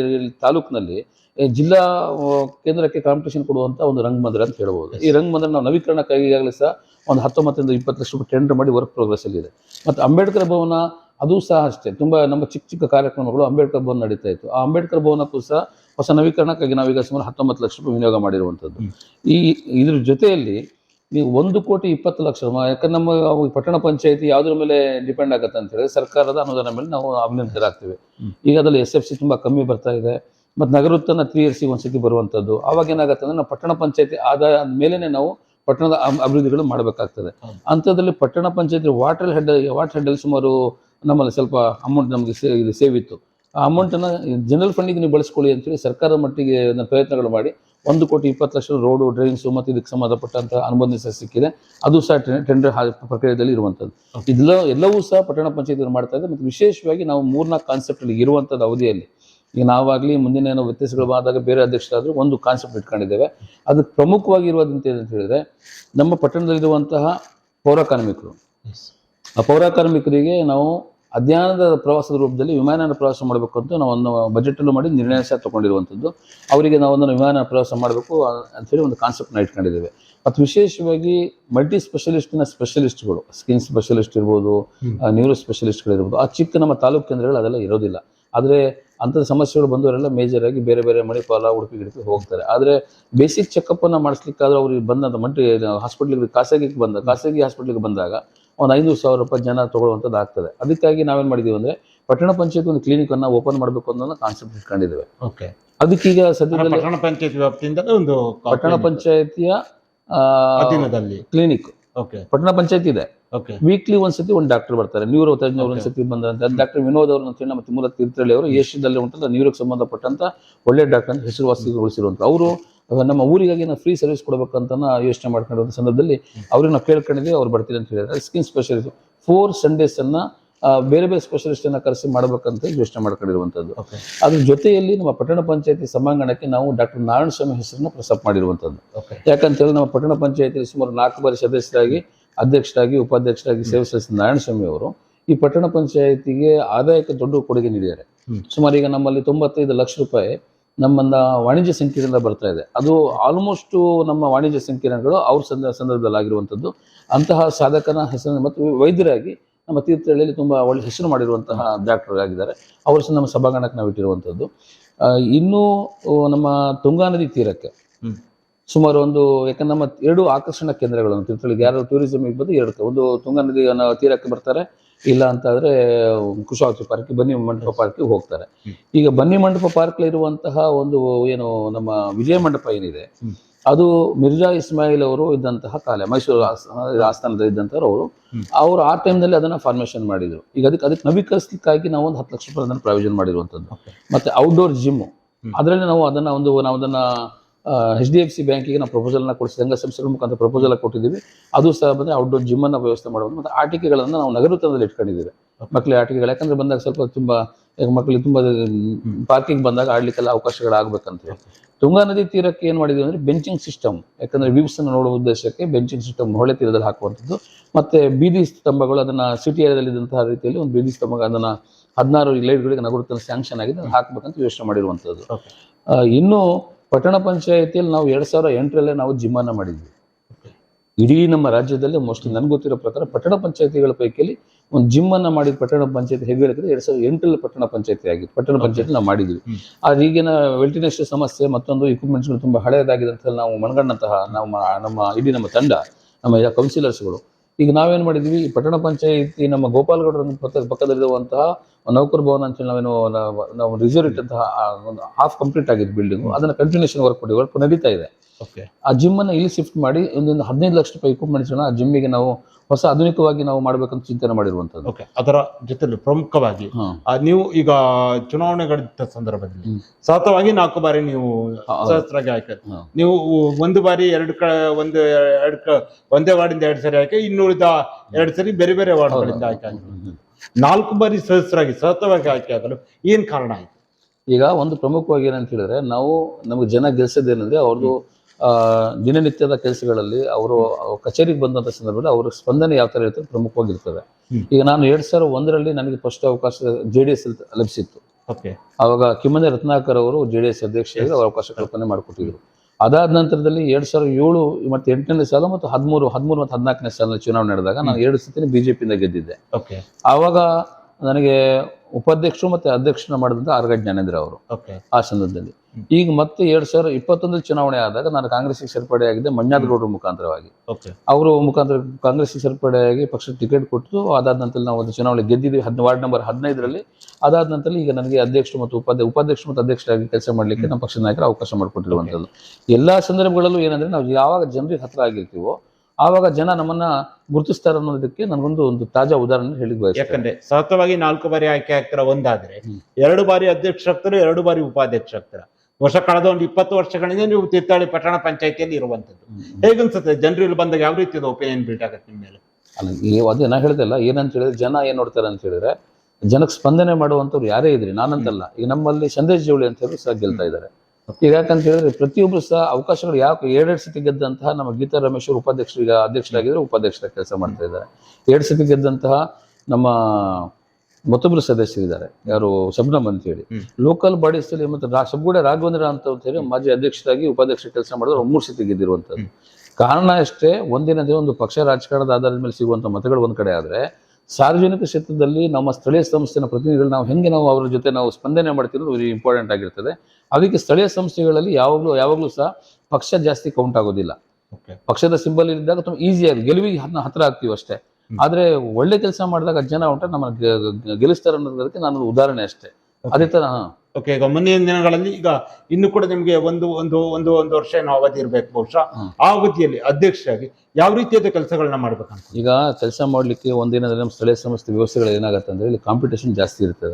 ತಾಲೂಕಿನಲ್ಲಿ ಜಿಲ್ಲಾ ಕೇಂದ್ರಕ್ಕೆ ಕಾಂಪಿಟೇಷನ್ ಕೊಡುವಂಥ ಒಂದು ರಂಗಮಂದಿರ ಅಂತ ಹೇಳ್ಬೋದು. ಈ ರಂಗಮಂದಿರ ನಾವು ನವೀಕರಣಕ್ಕಾಗಿ ಈಗಾಗಲೇ ಸಹ ಒಂದು ಹತ್ತೊಂಬತ್ತರಿಂದ ಇಪ್ಪತ್ತು ಲಕ್ಷ ರೂಪಾಯಿ ಟೆಂಡರ್ ಮಾಡಿ ವರ್ಕ್ ಪ್ರೋಗ್ರೆಸ್ ಅಲ್ಲಿ ಇದೆ. ಮತ್ತು ಅಂಬೇಡ್ಕರ್ ಭವನ ಅದು ಸಹ ಅಷ್ಟೇ. ತುಂಬ ನಮ್ಮ ಚಿಕ್ಕ ಚಿಕ್ಕ ಕಾರ್ಯಕ್ರಮಗಳು ಅಂಬೇಡ್ಕರ್ ಭವನ ನಡೀತಾ ಇತ್ತು. ಆ ಅಂಬೇಡ್ಕರ್ ಭವನಕ್ಕೂ ಸಹ ಹೊಸ ನವೀಕರಣಕ್ಕಾಗಿ ನಾವೀಗ ಸುಮಾರು ಹತ್ತೊಂಬತ್ತು ಲಕ್ಷ ರೂಪಾಯಿ ವಿನಿಯೋಗ ಮಾಡಿರುವಂಥದ್ದು ಈ, ಇದ್ರ ಜೊತೆಯಲ್ಲಿ ನೀವು ಒಂದು ಕೋಟಿ ಇಪ್ಪತ್ತು ಲಕ್ಷ ಯಾಕಂದ್ರೆ ನಮ್ಮ ಪಟ್ಟಣ ಪಂಚಾಯತಿ ಯಾವುದ್ರ ಮೇಲೆ ಡಿಪೆಂಡ್ ಆಗುತ್ತೆ ಅಂತ ಹೇಳಿದ್ರೆ ಸರ್ಕಾರದ ಅನುದಾನ ಮೇಲೆ ನಾವು ಅವಲಂಬಿತರಾಗ್ತೀವಿ ಈಗ ಅದರಲ್ಲಿ ಎಸ್ ಎಫ್ ಸಿ ತುಂಬ ಕಮ್ಮಿ ಬರ್ತಾ ಇದೆ. ಮತ್ತು ನಗರೋತ್ಥಾನ ತ್ರೀ ಇಯರ್ಸಿಗೆ ಒಂದ್ಸತಿ ಬರುವಂಥದ್ದು ಅವಾಗ ಏನಾಗುತ್ತೆ ಅಂದ್ರೆ ನಾವು ಪಟ್ಟಣ ಪಂಚಾಯತಿ ಆದಾಯ ಮೇಲೇ ನಾವು ಪಟ್ಟಣದ ಅಭಿವೃದ್ಧಿಗಳು ಮಾಡಬೇಕಾಗ್ತದೆ. ಅಂಥದ್ರಲ್ಲಿ ಪಟ್ಟಣ ಪಂಚಾಯತಿ ವಾಟರ್ ಹೆಡ್ ವಾಟರ್ ಹೆಡ್ ಸುಮಾರು ನಮ್ಮಲ್ಲಿ ಸ್ವಲ್ಪ ಅಮೌಂಟ್ ನಮಗೆ ಸೇವಿತ್ತು ಇದು ಸೇವ್ ಇತ್ತು ಆ ಅಮೌಂಟನ್ನು ಜನರಲ್ ಫಂಡಿಗೆ ನೀವು ಬಳಸ್ಕೊಳ್ಳಿ ಅಂತೇಳಿ ಸರ್ಕಾರದ ಮಟ್ಟಿಗೆ ಪ್ರಯತ್ನಗಳು ಮಾಡಿ ಒಂದು ಕೋಟಿ ಇಪ್ಪತ್ತು ಲಕ್ಷ ರೋಡು ಡ್ರೈನ್ಸು ಮತ್ತು ಇದಕ್ಕೆ ಸಂಬಂಧಪಟ್ಟಂಥ ಸಹ ಸಿಕ್ಕಿದೆ. ಅದು ಸಹ ಟೆಂಡರ್ ಪ್ರಕ್ರಿಯೆಯಲ್ಲಿ ಇರುವಂಥದ್ದು. ಇದೆಲ್ಲ ಎಲ್ಲವೂ ಸಹ ಪಟ್ಟಣ ಪಂಚಾಯತ್ ಮಾಡ್ತಾ ಇದೆ ಮತ್ತು ವಿಶೇಷವಾಗಿ ನಾವು ಮೂರ್ನಾಲ್ಕು ಕಾನ್ಸೆಪ್ಟಲ್ಲಿ ಇರುವಂಥದ್ದು ಅವಧಿಯಲ್ಲಿ. ಈಗ ನಾವಾಗಲಿ ಮುಂದಿನ ಏನೋ ವ್ಯತ್ಯಾಸಗಳು ಆದಾಗ ಬೇರೆ ಅಧ್ಯಕ್ಷರಾದರೂ ಒಂದು ಕಾನ್ಸೆಪ್ಟ್ ಇಟ್ಕೊಂಡಿದ್ದೇವೆ. ಅದು ಪ್ರಮುಖವಾಗಿ ಇರೋದಂತ ಏನಂತ ಹೇಳಿದ್ರೆ ನಮ್ಮ ಪಟ್ಟಣದಲ್ಲಿರುವಂತಹ ಪೌರ ಕಾರ್ಮಿಕರು. ಆ ಪೌರ ಕಾರ್ಮಿಕರಿಗೆ ನಾವು ಅಧ್ಯಯನದ ಪ್ರವಾಸದ ರೂಪದಲ್ಲಿ ವಿಮಾನಯಾನ ಪ್ರವಾಸ ಮಾಡಬೇಕು ಅಂತ ನಾವು ಒಂದು ಬಜೆಟಲ್ಲೂ ಮಾಡಿ ನಿರ್ಣಯ ಸಹ ತಗೊಂಡಿರುವಂಥದ್ದು. ಅವರಿಗೆ ನಾವು ಒಂದು ವಿಮಾನ ಪ್ರವಾಸ ಮಾಡಬೇಕು ಅಂತೇಳಿ ಒಂದು ಕಾನ್ಸೆಪ್ಟ್ನ ಇಟ್ಕೊಂಡಿದ್ದೇವೆ. ಮತ್ತು ವಿಶೇಷವಾಗಿ ಮಲ್ಟಿ ಸ್ಪೆಷಲಿಸ್ಟ್ನ ಸ್ಪೆಷಲಿಸ್ಟ್ಗಳು ಸ್ಕಿನ್ ಸ್ಪೆಷಲಿಸ್ಟ್ ಇರ್ಬೋದು ನ್ಯೂರೋ ಸ್ಪೆಷಲಿಸ್ಟ್ಗಳಿರ್ಬೋದು ಆ ಚಿಕ್ಕ ನಮ್ಮ ತಾಲೂಕು ಕೇಂದ್ರಗಳು ಅದೆಲ್ಲ ಇರೋದಿಲ್ಲ. ಆದರೆ ಅಂಥದ್ದು ಸಮಸ್ಯೆಗಳು ಬಂದವರೆಲ್ಲ ಮೇಜರ್ ಆಗಿ ಬೇರೆ ಬೇರೆ ಮಣಿಪಾಲ ಉಡುಪಿ ಗಿಡಕ್ಕೆ ಹೋಗ್ತಾರೆ. ಆದರೆ ಬೇಸಿಕ್ ಚೆಕಪ್ ಅನ್ನ ಮಾಡಿಸ್ಲಿಕ್ಕಾದ್ರೆ ಅವ್ರಿಗೆ ಬಂದಂತ ಮಲ್ಟಿ ಹಾಸ್ಪಿಟ್ಲಿಗೆ ಖಾಸಗಿ ಬಂದ ಖಾಸಗಿ ಹಾಸ್ಪಿಟ್ಲಿಗೆ ಬಂದಾಗ ಒಂದು ಐನೂರು ಸಾವಿರ ರೂಪಾಯಿ ಜನ ತಗೊಳ್ಳುವಂಥದ್ದು ಆಗ್ತದೆ. ಅದಕ್ಕಾಗಿ ನಾವೇನು ಮಾಡಿದ್ದೀವಿ ಅಂದರೆ ಪಟ್ಟಣ ಪಂಚಾಯತ್ ಒಂದು ಕ್ಲಿನಿಕ್ ಅನ್ನ ಓಪನ್ ಮಾಡಬೇಕು ಅನ್ನೋ ಕಾನ್ಸೆಪ್ಟ್ ಇಟ್ಕೊಂಡಿದ್ದೇವೆ. ಓಕೆ ಅದಕ್ಕೀಗ ಸದ್ಯದಲ್ಲಿ ಪಟ್ಟಣ ಪಂಚಾಯತ್ ವ್ಯಾಪ್ತಿಯಿಂದ ಒಂದು ಪಟ್ಟಣ ಪಂಚಾಯತಿಯ ಅಧೀನದಲ್ಲಿ. ಕ್ಲಿನಿಕ್ ಪಟ್ಟಣ ಪಂಚಾಯತ್ ಇದೆ. ಓಕೆ ವೀಕ್ಲಿ ಒಂದ್ಸತಿ ಒಂದು ಡಾಕ್ಟರ್ ಬರ್ತಾರೆ. ನ್ಯೂರೋ ತಜ್ಞರು ಒಂದ್ಸತಿ ಬಂದಂತ ಡಾಕ್ಟರ್ ವಿನೋದ್ ಅವರು ಅಂತ ಹೇಳಿ ನಮ್ಮ ತಿಮ್ಮರ ತೀರ್ಥಹಳ್ಳಿ ಅವರು ಏಷ್ಯಾದಲ್ಲಿ ಉಂಟಲ್ಲ ನ್ಯೂರೋಗೆ ಸಂಬಂಧಪಟ್ಟಂತ ಒಳ್ಳೆ ಡಾಕ್ಟರ್ ಅಂತ ಹೆಸರುವಾಸಿಗೊಳಿಸಿರುವಂತ ಅವರು ನಮ್ಮ ಊರಿಗಾಗಿ ನಾವು ಫ್ರೀ ಸರ್ವಿಸ್ ಕೊಡಬೇಕಂತ ಯೋಚನೆ ಮಾಡ್ಕೊಂಡಿರೋ ಸಂದರ್ಭದಲ್ಲಿ ಅವ್ರಿಗೆ ನಾವು ಕೇಳ್ಕೊಂಡಿದ್ದೀವಿ ಅವ್ರು ಬರ್ತೀರಿ ಅಂತ ಹೇಳಿದ್ರೆ ಸ್ಕಿನ್ ಸ್ಪೆಷಲಿಸ್ಟ್ ಫೋರ್ ಸಂಡೇಸ್ ಅನ್ನ ಬೇರೆ ಬೇರೆ ಸ್ಪೆಷಲಿಸ್ಟ್ ಅನ್ನ ಕರೆಸಿ ಮಾಡಬೇಕಂತ ಯೋಚನೆ ಮಾಡ್ಕೊಂಡಿರುವಂತದ್ದು. ಓಕೆ ಅದ್ರ ಜೊತೆಯಲ್ಲಿ ನಮ್ಮ ಪಟ್ಟಣ ಪಂಚಾಯತಿ ಸಭಾಂಗಣಕ್ಕೆ ನಾವು ಡಾಕ್ಟರ್ ನಾರಾಯಣ ಸ್ವಾಮಿ ಹೆಸರನ್ನ ಪ್ರಸ್ತಾಪ ಮಾಡಿರುವಂತದ್ದು. ಓಕೆ ಯಾಕಂತೇಳಿ ನಮ್ಮ ಪಟ್ಟಣ ಪಂಚಾಯತಿ ಸುಮಾರು ನಾಲ್ಕು ಬಾರಿ ಸದಸ್ಯರಾಗಿ ಅಧ್ಯಕ್ಷರಾಗಿ ಉಪಾಧ್ಯಕ್ಷರಾಗಿ ಸೇವೆ ಸಲ್ಲಿಸಿದ ನಾರಾಯಣ ಸ್ವಾಮಿ ಅವರು ಈ ಪಟ್ಟಣ ಪಂಚಾಯತಿಗೆ ಆದಾಯಕ್ಕೆ ದೊಡ್ಡ ಕೊಡುಗೆ ನೀಡಿದ್ದಾರೆ. ಸುಮಾರು ಈಗ ನಮ್ಮಲ್ಲಿ ತೊಂಬತ್ತೈದು ಲಕ್ಷ ರೂಪಾಯಿ ನಮ್ಮನ್ನ ವಾಣಿಜ್ಯ ಸಂಕೀರ್ಣ ಬರ್ತಾ ಇದೆ. ಅದು ಆಲ್ಮೋಸ್ಟ್ ನಮ್ಮ ವಾಣಿಜ್ಯ ಸಂಕೀರ್ಣಗಳು ಅವ್ರ ಸಂದ ಸಂದರ್ಭದಲ್ಲಿ ಆಗಿರುವಂಥದ್ದು ಅಂತಹ ಸಾಧಕನ ಹೆಸರು ಮತ್ತು ವೈದ್ಯರಾಗಿ ನಮ್ಮ ತೀರ್ಥಹಳ್ಳಿಯಲ್ಲಿ ತುಂಬ ಒಳ್ಳೆ ಹೆಸರು ಮಾಡಿರುವಂತಹ ಡಾಕ್ಟರ್ ಆಗಿದ್ದಾರೆ. ಅವರು ಸಹ ನಮ್ಮ ಸಭಾಂಗಣಕ್ಕೆ ನಾವು ಇಟ್ಟಿರುವಂಥದ್ದು ಇನ್ನೂ ನಮ್ಮ ತುಂಗಾ ನದಿ ತೀರಕ್ಕೆ ಸುಮಾರು ಒಂದು ಯಾಕಂದ್ರೆ ನಮ್ಮ ಎರಡು ಆಕರ್ಷಣಾ ಕೇಂದ್ರಗಳು ತೀರ್ಥಹಳ್ಳಿಗೆ ಯಾರು ಟೂರಿಸಂ ಬಂದು ಎರಡು ಒಂದು ತುಂಗಾ ನದಿ ತೀರಕ್ಕೆ ಬರ್ತಾರೆ ಇಲ್ಲ ಅಂತ ಆದ್ರೆ ಕುಶಾವತಿ ಪಾರ್ಕ್ ಬನ್ನಿ ಮಂಟಪ ಪಾರ್ಕ್ಗೆ ಹೋಗ್ತಾರೆ. ಈಗ ಬನ್ನಿ ಮಂಟಪ ಪಾರ್ಕ್ ಇರುವಂತಹ ಒಂದು ಏನು ನಮ್ಮ ವಿಜಯ ಮಂಟಪ ಏನಿದೆ. ಅದು ಮಿರ್ಜಾ ಇಸ್ಮಾಯಿಲ್ ಅವರು ಇದ್ದಂತಹ ಕಾಲ ಮೈಸೂರು ಆಸ್ಥಾನದ ಆಸ್ಥಾನದಲ್ಲಿ ಇದ್ದಂಥವ್ರು ಅವರು. ಅವರು ಆ ಟೈಮ್ನಲ್ಲಿ ಅದನ್ನ ಫಾರ್ಮೇಶನ್ ಮಾಡಿದ್ರು. ಈಗ ಅದಕ್ಕೆ ಅದಕ್ಕೆ ನವೀಕರಿಸಲಿಕ್ಕಾಗಿ ನಾವು ಒಂದು ಹತ್ತು ಲಕ್ಷ ರೂಪಾಯಿ ಅದನ್ನು ಪ್ರಾವಿಷನ್ ಮಾಡಿರುವಂಥದ್ದು. ಮತ್ತೆ ಔಟ್ಡೋರ್ ಜಿಮ್. ಅದರಲ್ಲಿ ನಾವು ಅದನ್ನ ಒಂದು ನಾವು ಅದನ್ನ ಎಚ್ ಡಿ ಎಫ್ ಸಿ ಬ್ಯಾಂಕಿಗೆ ನಾವು ಪ್ರಪೋಸಲ್ನ ಕೊಡಿಸಿ ಸಂಘ ಸಂಸ್ಥೆಗಳ ಮುಖಾಂತರ ಪ್ರಪೋಸಲ್ ಕೊಟ್ಟಿದ್ದೀವಿ. ಅದು ಸಹ ಬಂದ್ರೆ ಔಟ್ಡೋರ್ ಜಿಮ್ ಅನ್ನ ವ್ಯವಸ್ಥೆ ಮಾಡೋದು ಮತ್ತೆ ಆಟಿಕೆಗಳನ್ನ ನಾವು ನಗರೋತ್ತರದಲ್ಲಿ ಇಟ್ಕೊಂಡಿದ್ದೀವಿ. ಮಕ್ಕಳ ಮಕ್ಕಳಿಗೆ ಆಟಿಕೆಗಳು ಯಾಕಂದ್ರೆ ಬಂದಾಗ ಸ್ವಲ್ಪ ತುಂಬಾ ಮಕ್ಕಳಿಗೆ ತುಂಬಾ ಪಾರ್ಕಿಂಗ್ ಬಂದಾಗ ಆಡ್ಲಿಕ್ಕೆಲ್ಲ ಅವಕಾಶಗಳಾಗಬೇಕಂತ ಹೇಳಿ. ತುಂಗಾ ನದಿ ತೀರಕ್ಕೆ ಏನು ಮಾಡಿದ್ವಿ ಅಂದ್ರೆ ಬೆಂಚಿಂಗ್ ಸಿಸ್ಟಮ್ ಯಾಕಂದ್ರೆ ವ್ಯೂಸ್ ಅನ್ನು ನೋಡುವ ಉದ್ದೇಶಕ್ಕೆ ಬೆಂಚಿಂಗ್ ಸಿಸ್ಟಮ್ ಹೊಳೆ ತೀರದಲ್ಲಿ ಹಾಕುವಂಥದ್ದು. ಮತ್ತೆ ಬೀದಿ ಸ್ತಂಭಗಳು ಅದನ್ನ ಸಿಟಿ ಏರಿಯಾದಲ್ಲಿ ಇದ್ದಂತಹ ರೀತಿಯಲ್ಲಿ ಒಂದು ಬೀದಿ ಸ್ತಂಭ ಅದನ್ನ ಹದಿನಾರು ಲೈಟ್ಗಳಿಗೆ ನಗರದಲ್ಲಿ ಸ್ಯಾಂಕ್ಷನ್ ಆಗಿದೆ ಅದನ್ನ ಹಾಕಬೇಕಂತ ಯೋಚನೆ ಮಾಡಿರುವಂಥದ್ದು. ಇನ್ನು ಪಟ್ಟಣ ಪಂಚಾಯತಿಯಲ್ಲಿ ನಾವು ಎರಡ್ ಸಾವಿರ ಎಂಟರಲ್ಲೇ ನಾವು ಜಿಮ್ ಅನ್ನ ಮಾಡಿದ್ವಿ. ಇಡೀ ನಮ್ಮ ರಾಜ್ಯದಲ್ಲಿ ಮೋಸ್ಟ್ ನನ್ಗೆ ಗೊತ್ತಿರೋ ಪ್ರಕಾರ ಪಟ್ಟಣ ಪಂಚಾಯತಿಗಳ ಪೈಕಿಯಲ್ಲಿ ಒಂದು ಜಿಮ್ ಅನ್ನ ಮಾಡಿದ ಪಟ್ಟಣ ಪಂಚಾಯತ್ ಹೇಗೆ ಹೇಳಿದ್ರೆ ಎರಡ್ ಸಾವಿರದ ಎಂಟರಲ್ಲಿ ಪಟ್ಟಣ ಪಂಚಾಯತಿ ಆಗಿತ್ತು. ಪಟ್ಟಣ ಪಂಚಾಯತಿ ನಾವು ಮಾಡಿದ್ವಿ. ಆದ್ರೆ ಈಗಿನ ವೆಲ್ಟಿನೇಷನ್ ಸಮಸ್ಯೆ ಮತ್ತೊಂದು equipments ತುಂಬಾ ಹಳೆಯದಾಗಿದೆ ಅಂತ ನಾವು ಮನಗಂಡಂತಹ ನಮ್ಮ ನಮ್ಮ ಇಡೀ ನಮ್ಮ ತಂಡ ನಮ್ಮ ಕೌನ್ಸಿಲರ್ಸ್ಗಳು ಈಗ ನಾವೇನ್ ಮಾಡಿದ್ವಿ? ಪಟ್ಟಣ ಪಂಚಾಯತಿ ನಮ್ಮ ಗೋಪಾಲಗೌಡರ ಪಕ್ಕ ಪಕ್ಕದಲ್ಲಿರುವಂತಹ ನೌಕರ ಭವನ ಅಂತ ಹೇಳಿ ನಾವೇನು ನಾವು- ರಿಸರ್ವ್ ಇಟ್ಟಂತಹ ಒಂದು ಹಾಫ್ ಕಂಪ್ಲೀಟ್ ಆಗಿದ್ದು ಬಿಲ್ಡಿಂಗ್ ಅದನ್ನ ಕಂಟಿನ್ಯೂಷನ್ ವರ್ಕ್ ಕೊಡಿ ವರ್ಕ್ ನಡೀತಾ ಇದೆ. ಓಕೆ ಆ ಜಿಮ್ ಅನ್ನ ಇಲ್ಲಿ ಶಿಫ್ಟ್ ಮಾಡಿ ಒಂದೊಂದು ಹದಿನೈದು ಲಕ್ಷ ರೂಪಾಯಿ ಇಕ್ವಿಪ್ಮೆಂಟ್ಸ್ ಆ ಜಿಮ್ಮಿಗೆ ನಾವು ಹೊಸ ಆಧುನಿಕವಾಗಿ ನಾವು ಮಾಡಬೇಕಂತ ಚಿಂತನೆ ಮಾಡಿರುವಂತದ್ದು. ಅದರ ಜೊತೆಲಿ ಪ್ರಮುಖವಾಗಿ ನೀವು ಈಗ ಚುನಾವಣೆಗಳಿದ್ದ ಸಂದರ್ಭದಲ್ಲಿ ಸತವಾಗಿ ಸತತವಾಗಿ ನಾಲ್ಕು ಬಾರಿ ನೀವು. ಸಹಸ್ರಾಗಿ ಆಯ್ಕೆ. ನೀವು ಒಂದು ಬಾರಿ ಎರಡು ಕ ಒಂದು ಎರಡು ಒಂದೇ ವಾರ್ಡಿಂದ ಎರಡು ಸರಿ ಆಯ್ಕೆ ಇನ್ನುಳಿದ ಎರಡು ಸರಿ ಬೇರೆ ಬೇರೆ ವಾರ್ಡ್ಗಳಿಂದ ಆಯ್ಕೆ. ನಾಲ್ಕು ಬಾರಿ ಸದಸ್ಯರಾಗಿ ಸತತವಾಗಿ ಆಯ್ಕೆ ಆಗಲು ಏನ್ ಕಾರಣ ಆಯ್ತು? ಈಗ ಒಂದು ಪ್ರಮುಖವಾಗಿ ಏನಂತ ಹೇಳಿದ್ರೆ ನಾವು ನಮಗೆ ಜನ ಗೆಲ್ಸೋದೇನಂದ್ರೆ ಅವ್ರದ್ದು ದಿನನಿತ್ಯದ ಕೆಲಸಗಳಲ್ಲಿ ಅವರು ಕಚೇರಿಗೆ ಬಂದಂತ ಸಂದರ್ಭದಲ್ಲಿ ಅವ್ರ ಸ್ಪಂದನೆ ಯಾವ ತರ ಇರ್ತದೆ ಪ್ರಮುಖವಾಗಿರ್ತದೆ. ಈಗ ನಾನು ಎರಡ್ ಸಾವಿರದ ಒಂದರಲ್ಲಿ ನನಗೆ ಫಸ್ಟ್ ಅವಕಾಶ ಜೆ ಡಿ ಎಸ್ ಲಭಿಸಿತ್ತು. ಓಕೆ. ಅವಾಗ ಕಿಮ್ಮನೆ ರತ್ನಾಕರ್ ಅವರು ಜೆ ಡಿ ಎಸ್ ಅಧ್ಯಕ್ಷರಾಗಿ ಅವ್ರ ಅವಕಾಶ ಕಲ್ಪನೆ ಮಾಡಿಕೊಟ್ಟಿದ್ರು. ಅದಾದ ನಂತರದಲ್ಲಿ ಎರಡ್ ಸಾವಿರದ ಏಳು ಮತ್ತೆ ಎಂಟನೇ ಸಾಲ ಮತ್ತು ಹದಿಮೂರು ಹದಿಮೂರು ಮತ್ತು ಹದಿನಾಲ್ಕನೇ ಸಾಲ ಚುನಾವಣೆ ನಡೆದಾಗ ನಾನು ಎರಡು ಸತಿ ಬಿಜೆಪಿಯಿಂದ ಗೆದ್ದಿದ್ದೆ. ಓಕೆ ಆವಾಗ ನನಗೆ ಉಪಾಧ್ಯಕ್ಷರು ಮತ್ತೆ ಅಧ್ಯಕ್ಷನ ಮಾಡಿದಂತ ಆರ್ಗ ಜ್ಞಾನೇಂದ್ರ ಅವರು ಆ ಸಂದರ್ಭದಲ್ಲಿ. ಈಗ ಮತ್ತೆ ಎರಡ್ ಸಾವಿರದ ಇಪ್ಪತ್ತೊಂದು ಚುನಾವಣೆ ಆದಾಗ ನಾನು ಕಾಂಗ್ರೆಸ್ಗೆ ಸೇರ್ಪಡೆಯಾಗಿದ್ದೆ ಮಂಜಾದ ಗೌಡರ ಮುಖಾಂತರವಾಗಿ. ಅವರು ಮುಖಾಂತರ ಕಾಂಗ್ರೆಸ್ಗೆ ಸೇರ್ಪಡೆಯಾಗಿ ಪಕ್ಷ ಟಿಕೆಟ್ ಕೊಟ್ಟು ಅದಾದ ನಂತರ ನಾವು ಒಂದು ಚುನಾವಣೆ ಗೆದ್ದಿದ್ವಿ ಹದ್ ವಾರ್ಡ್ ನಂಬರ್ ಹದಿನೈದರಲ್ಲಿ. ಅದಾದ ನಂತರ ಈಗ ನನಗೆ ಅಧ್ಯಕ್ಷರು ಮತ್ತು ಉಪಾಧ್ಯ ಉಪಾಧ್ಯಕ್ಷ ಮತ್ತು ಅಧ್ಯಕ್ಷರಾಗಿ ಕೆಲಸ ಮಾಡಲಿಕ್ಕೆ ನಮ್ಮ ಪಕ್ಷದ ನಾಯಕರು ಅವಕಾಶ ಮಾಡಿಕೊಟ್ಟಿರುವಂಥದ್ದು ಎಲ್ಲಾ ಸಂದರ್ಭಗಳಲ್ಲೂ ಏನಂದ್ರೆ ನಾವು ಯಾವಾಗ ಜನರಿಗೆ ಹತ್ರ ಆಗಿರ್ತೀವೋ ಆವಾಗ ಜನ ನಮ್ಮನ್ನ ಗುರುತಿಸ್ತಾರೆ ಅನ್ನೋದಕ್ಕೆ ನನಗೊಂದು ಒಂದು ತಾಜಾ ಉದಾಹರಣೆ ಹೇಳಿದ್ವಿ ಯಾಕಂದ್ರೆ ಸತತವಾಗಿ ನಾಲ್ಕು ಬಾರಿ ಆಯ್ಕೆ ಆಗ್ತಾರ ಒಂದಾದ್ರೆ ಎರಡು ಬಾರಿ ಅಧ್ಯಕ್ಷರಾಗ್ತಾರೆ ಎರಡು ಬಾರಿ ಉಪಾಧ್ಯಕ್ಷರಾಗ್ತಾರೆ ವರ್ಷ ಕಳೆದ ಒಂದು ಇಪ್ಪತ್ತು ವರ್ಷಗಳಿಂದ ನೀವು ತೀರ್ಥಹಳ್ಳಿ ಪಟ್ಟಣ ಪಂಚಾಯತಿಯಲ್ಲಿ ಇರುವಂತದ್ದು ಹೇಗನ್ಸುತ್ತೆ? ಜನರು ಇಲ್ಲಿ ಬಂದಾಗ ಯಾವ ರೀತಿಯ ಒಪಿನಿಯನ್ ಬಿಲ್ಟ್ ಆಗುತ್ತೆ ನಿಮ್ಮ ಮೇಲೆ? ಅಲ್ಲ ಈ ಅದೇ ನಾ ಹೇಳ್ದಲ್ಲ ಏನಂತ ಹೇಳಿದ್ರೆ ಜನ ಏನ್ ನೋಡ್ತಾರೆ ಅಂತ ಹೇಳಿದ್ರೆ ಜನಕ್ಕೆ ಸ್ಪಂದನೆ ಮಾಡುವಂತವ್ರು ಯಾರೇ ಇದ್ರಿ ನಾನಂತಲ್ಲ. ಈಗ ನಮ್ಮಲ್ಲಿ ಸಂದೇಶ್ ಜವಳಿ ಅಂತ ಹೇಳಿ ಸಹ ಗೆಲ್ತಾ ಇದ್ದಾರೆ. ಈಗ ಯಾಕಂತ ಹೇಳಿದ್ರೆ ಪ್ರತಿಯೊಬ್ರು ಸಹ ಅವಕಾಶಗಳು ಯಾಕೆ ಎರಡೆರಡು ಸತಿ ಗೆದ್ದಂತಹ ನಮ್ಮ ಗೀತಾ ರಮೇಶ್ ಅವರು ಉಪಾಧ್ಯಕ್ಷರು ಈಗ ಅಧ್ಯಕ್ಷರಾಗಿದ್ರೆ ಉಪಾಧ್ಯಕ್ಷರ ಕೆಲಸ ಮಾಡ್ತಾ ಇದ್ದಾರೆ. ಎರಡು ಸತಿ ಗೆದ್ದಂತಹ ನಮ್ಮ ಮತ್ತೊಬ್ಬರು ಸದಸ್ಯರಿದ್ದಾರೆ ಯಾರು ಶಬ್ನಮ್ ಅಂತ ಹೇಳಿ. ಲೋಕಲ್ ಬಾಡೀಸ್ ಅಲ್ಲಿ ಮತ್ತೆ ಶಬ್ಗುಡೆ ರಾಘವೇಂದ್ರ ಅಂತ ಹೇಳಿ ಮಾಜಿ ಅಧ್ಯಕ್ಷರಾಗಿ ಉಪಾಧ್ಯಕ್ಷ ಕೆಲಸ ಮಾಡಿದ್ರು ಮೂರು ಸತಿ ಗೆದ್ದಿರುವಂತದ್ದು ಕಾರಣ ಅಷ್ಟೇ ಒಂದಿನ ದಿನ ಒಂದು ಪಕ್ಷ ರಾಜಕಾರಣದ ಆಧಾರದ ಮೇಲೆ ಸಿಗುವಂತ ಮತಗಳು ಒಂದ್ ಕಡೆ ಆದ್ರೆ ಸಾರ್ವಜನಿಕ ಕ್ಷೇತ್ರದಲ್ಲಿ ನಮ್ಮ ಸ್ಥಳೀಯ ಸಂಸ್ಥೆನ ಪ್ರತಿನಿಧಿಗಳು ನಾವು ಹೆಂಗೆ ನಾವು ಅವರ ಜೊತೆ ನಾವು ಸ್ಪಂದನೆ ಮಾಡ್ತೀವಿ ಇಂಪಾರ್ಟೆಂಟ್ ಆಗಿರ್ತದೆ. ಅದಕ್ಕೆ ಸ್ಥಳೀಯ ಸಂಸ್ಥೆಗಳಲ್ಲಿ ಯಾವಾಗಲೂ ಯಾವಾಗಲೂ ಸಹ ಪಕ್ಷ ಜಾಸ್ತಿ ಕೌಂಟ್ ಆಗೋದಿಲ್ಲ. ಓಕೆ ಪಕ್ಷದ ಸಿಂಬಲ್ ಇದ್ದಾಗ ತುಂಬ ಈಸಿಯಾಗಿ ಗೆಲುವಿಗೆ ಹತ್ರ ಹತ್ರ ಆಗ್ತೀವಿ ಅಷ್ಟೇ. ಆದ್ರೆ ಒಳ್ಳೆ ಕೆಲಸ ಮಾಡಿದಾಗ ಜನ ಉಂಟ ನಮ್ಮ ಗೆಲ್ಲಿಸ್ತಾರೆ ಅನ್ನೋದಕ್ಕೆ ನಾನು ಉದಾಹರಣೆ ಅಷ್ಟೇ. ಅದೇ ತರ ಹಾ. ಓಕೆ ಈಗ ಮುಂದಿನ ದಿನಗಳಲ್ಲಿ ಈಗ ಇನ್ನು ಕೂಡ ನಿಮಗೆ ಒಂದು ಒಂದು ಒಂದು ಒಂದು ವರ್ಷ ಏನೋ ಅವಧಿ ಇರಬೇಕು ಬಹುಶಃ. ಆ ಅವಧಿಯಲ್ಲಿ ಅಧ್ಯಕ್ಷರಾಗಿ ಯಾವ ರೀತಿಯಾದ ಕೆಲಸಗಳನ್ನ ಮಾಡ್ಬೇಕಂತ? ಈಗ ಕೆಲಸ ಮಾಡ್ಲಿಕ್ಕೆ ಒಂದಿನ ನಮ್ಮ ಸ್ಥಳೀಯ ಸಂಸ್ಥೆ ವ್ಯವಸ್ಥೆಗಳು ಏನಾಗುತ್ತೆ ಅಂದ್ರೆ ಇಲ್ಲಿ ಕಾಂಪಿಟೇಷನ್ ಜಾಸ್ತಿ ಇರ್ತದೆ.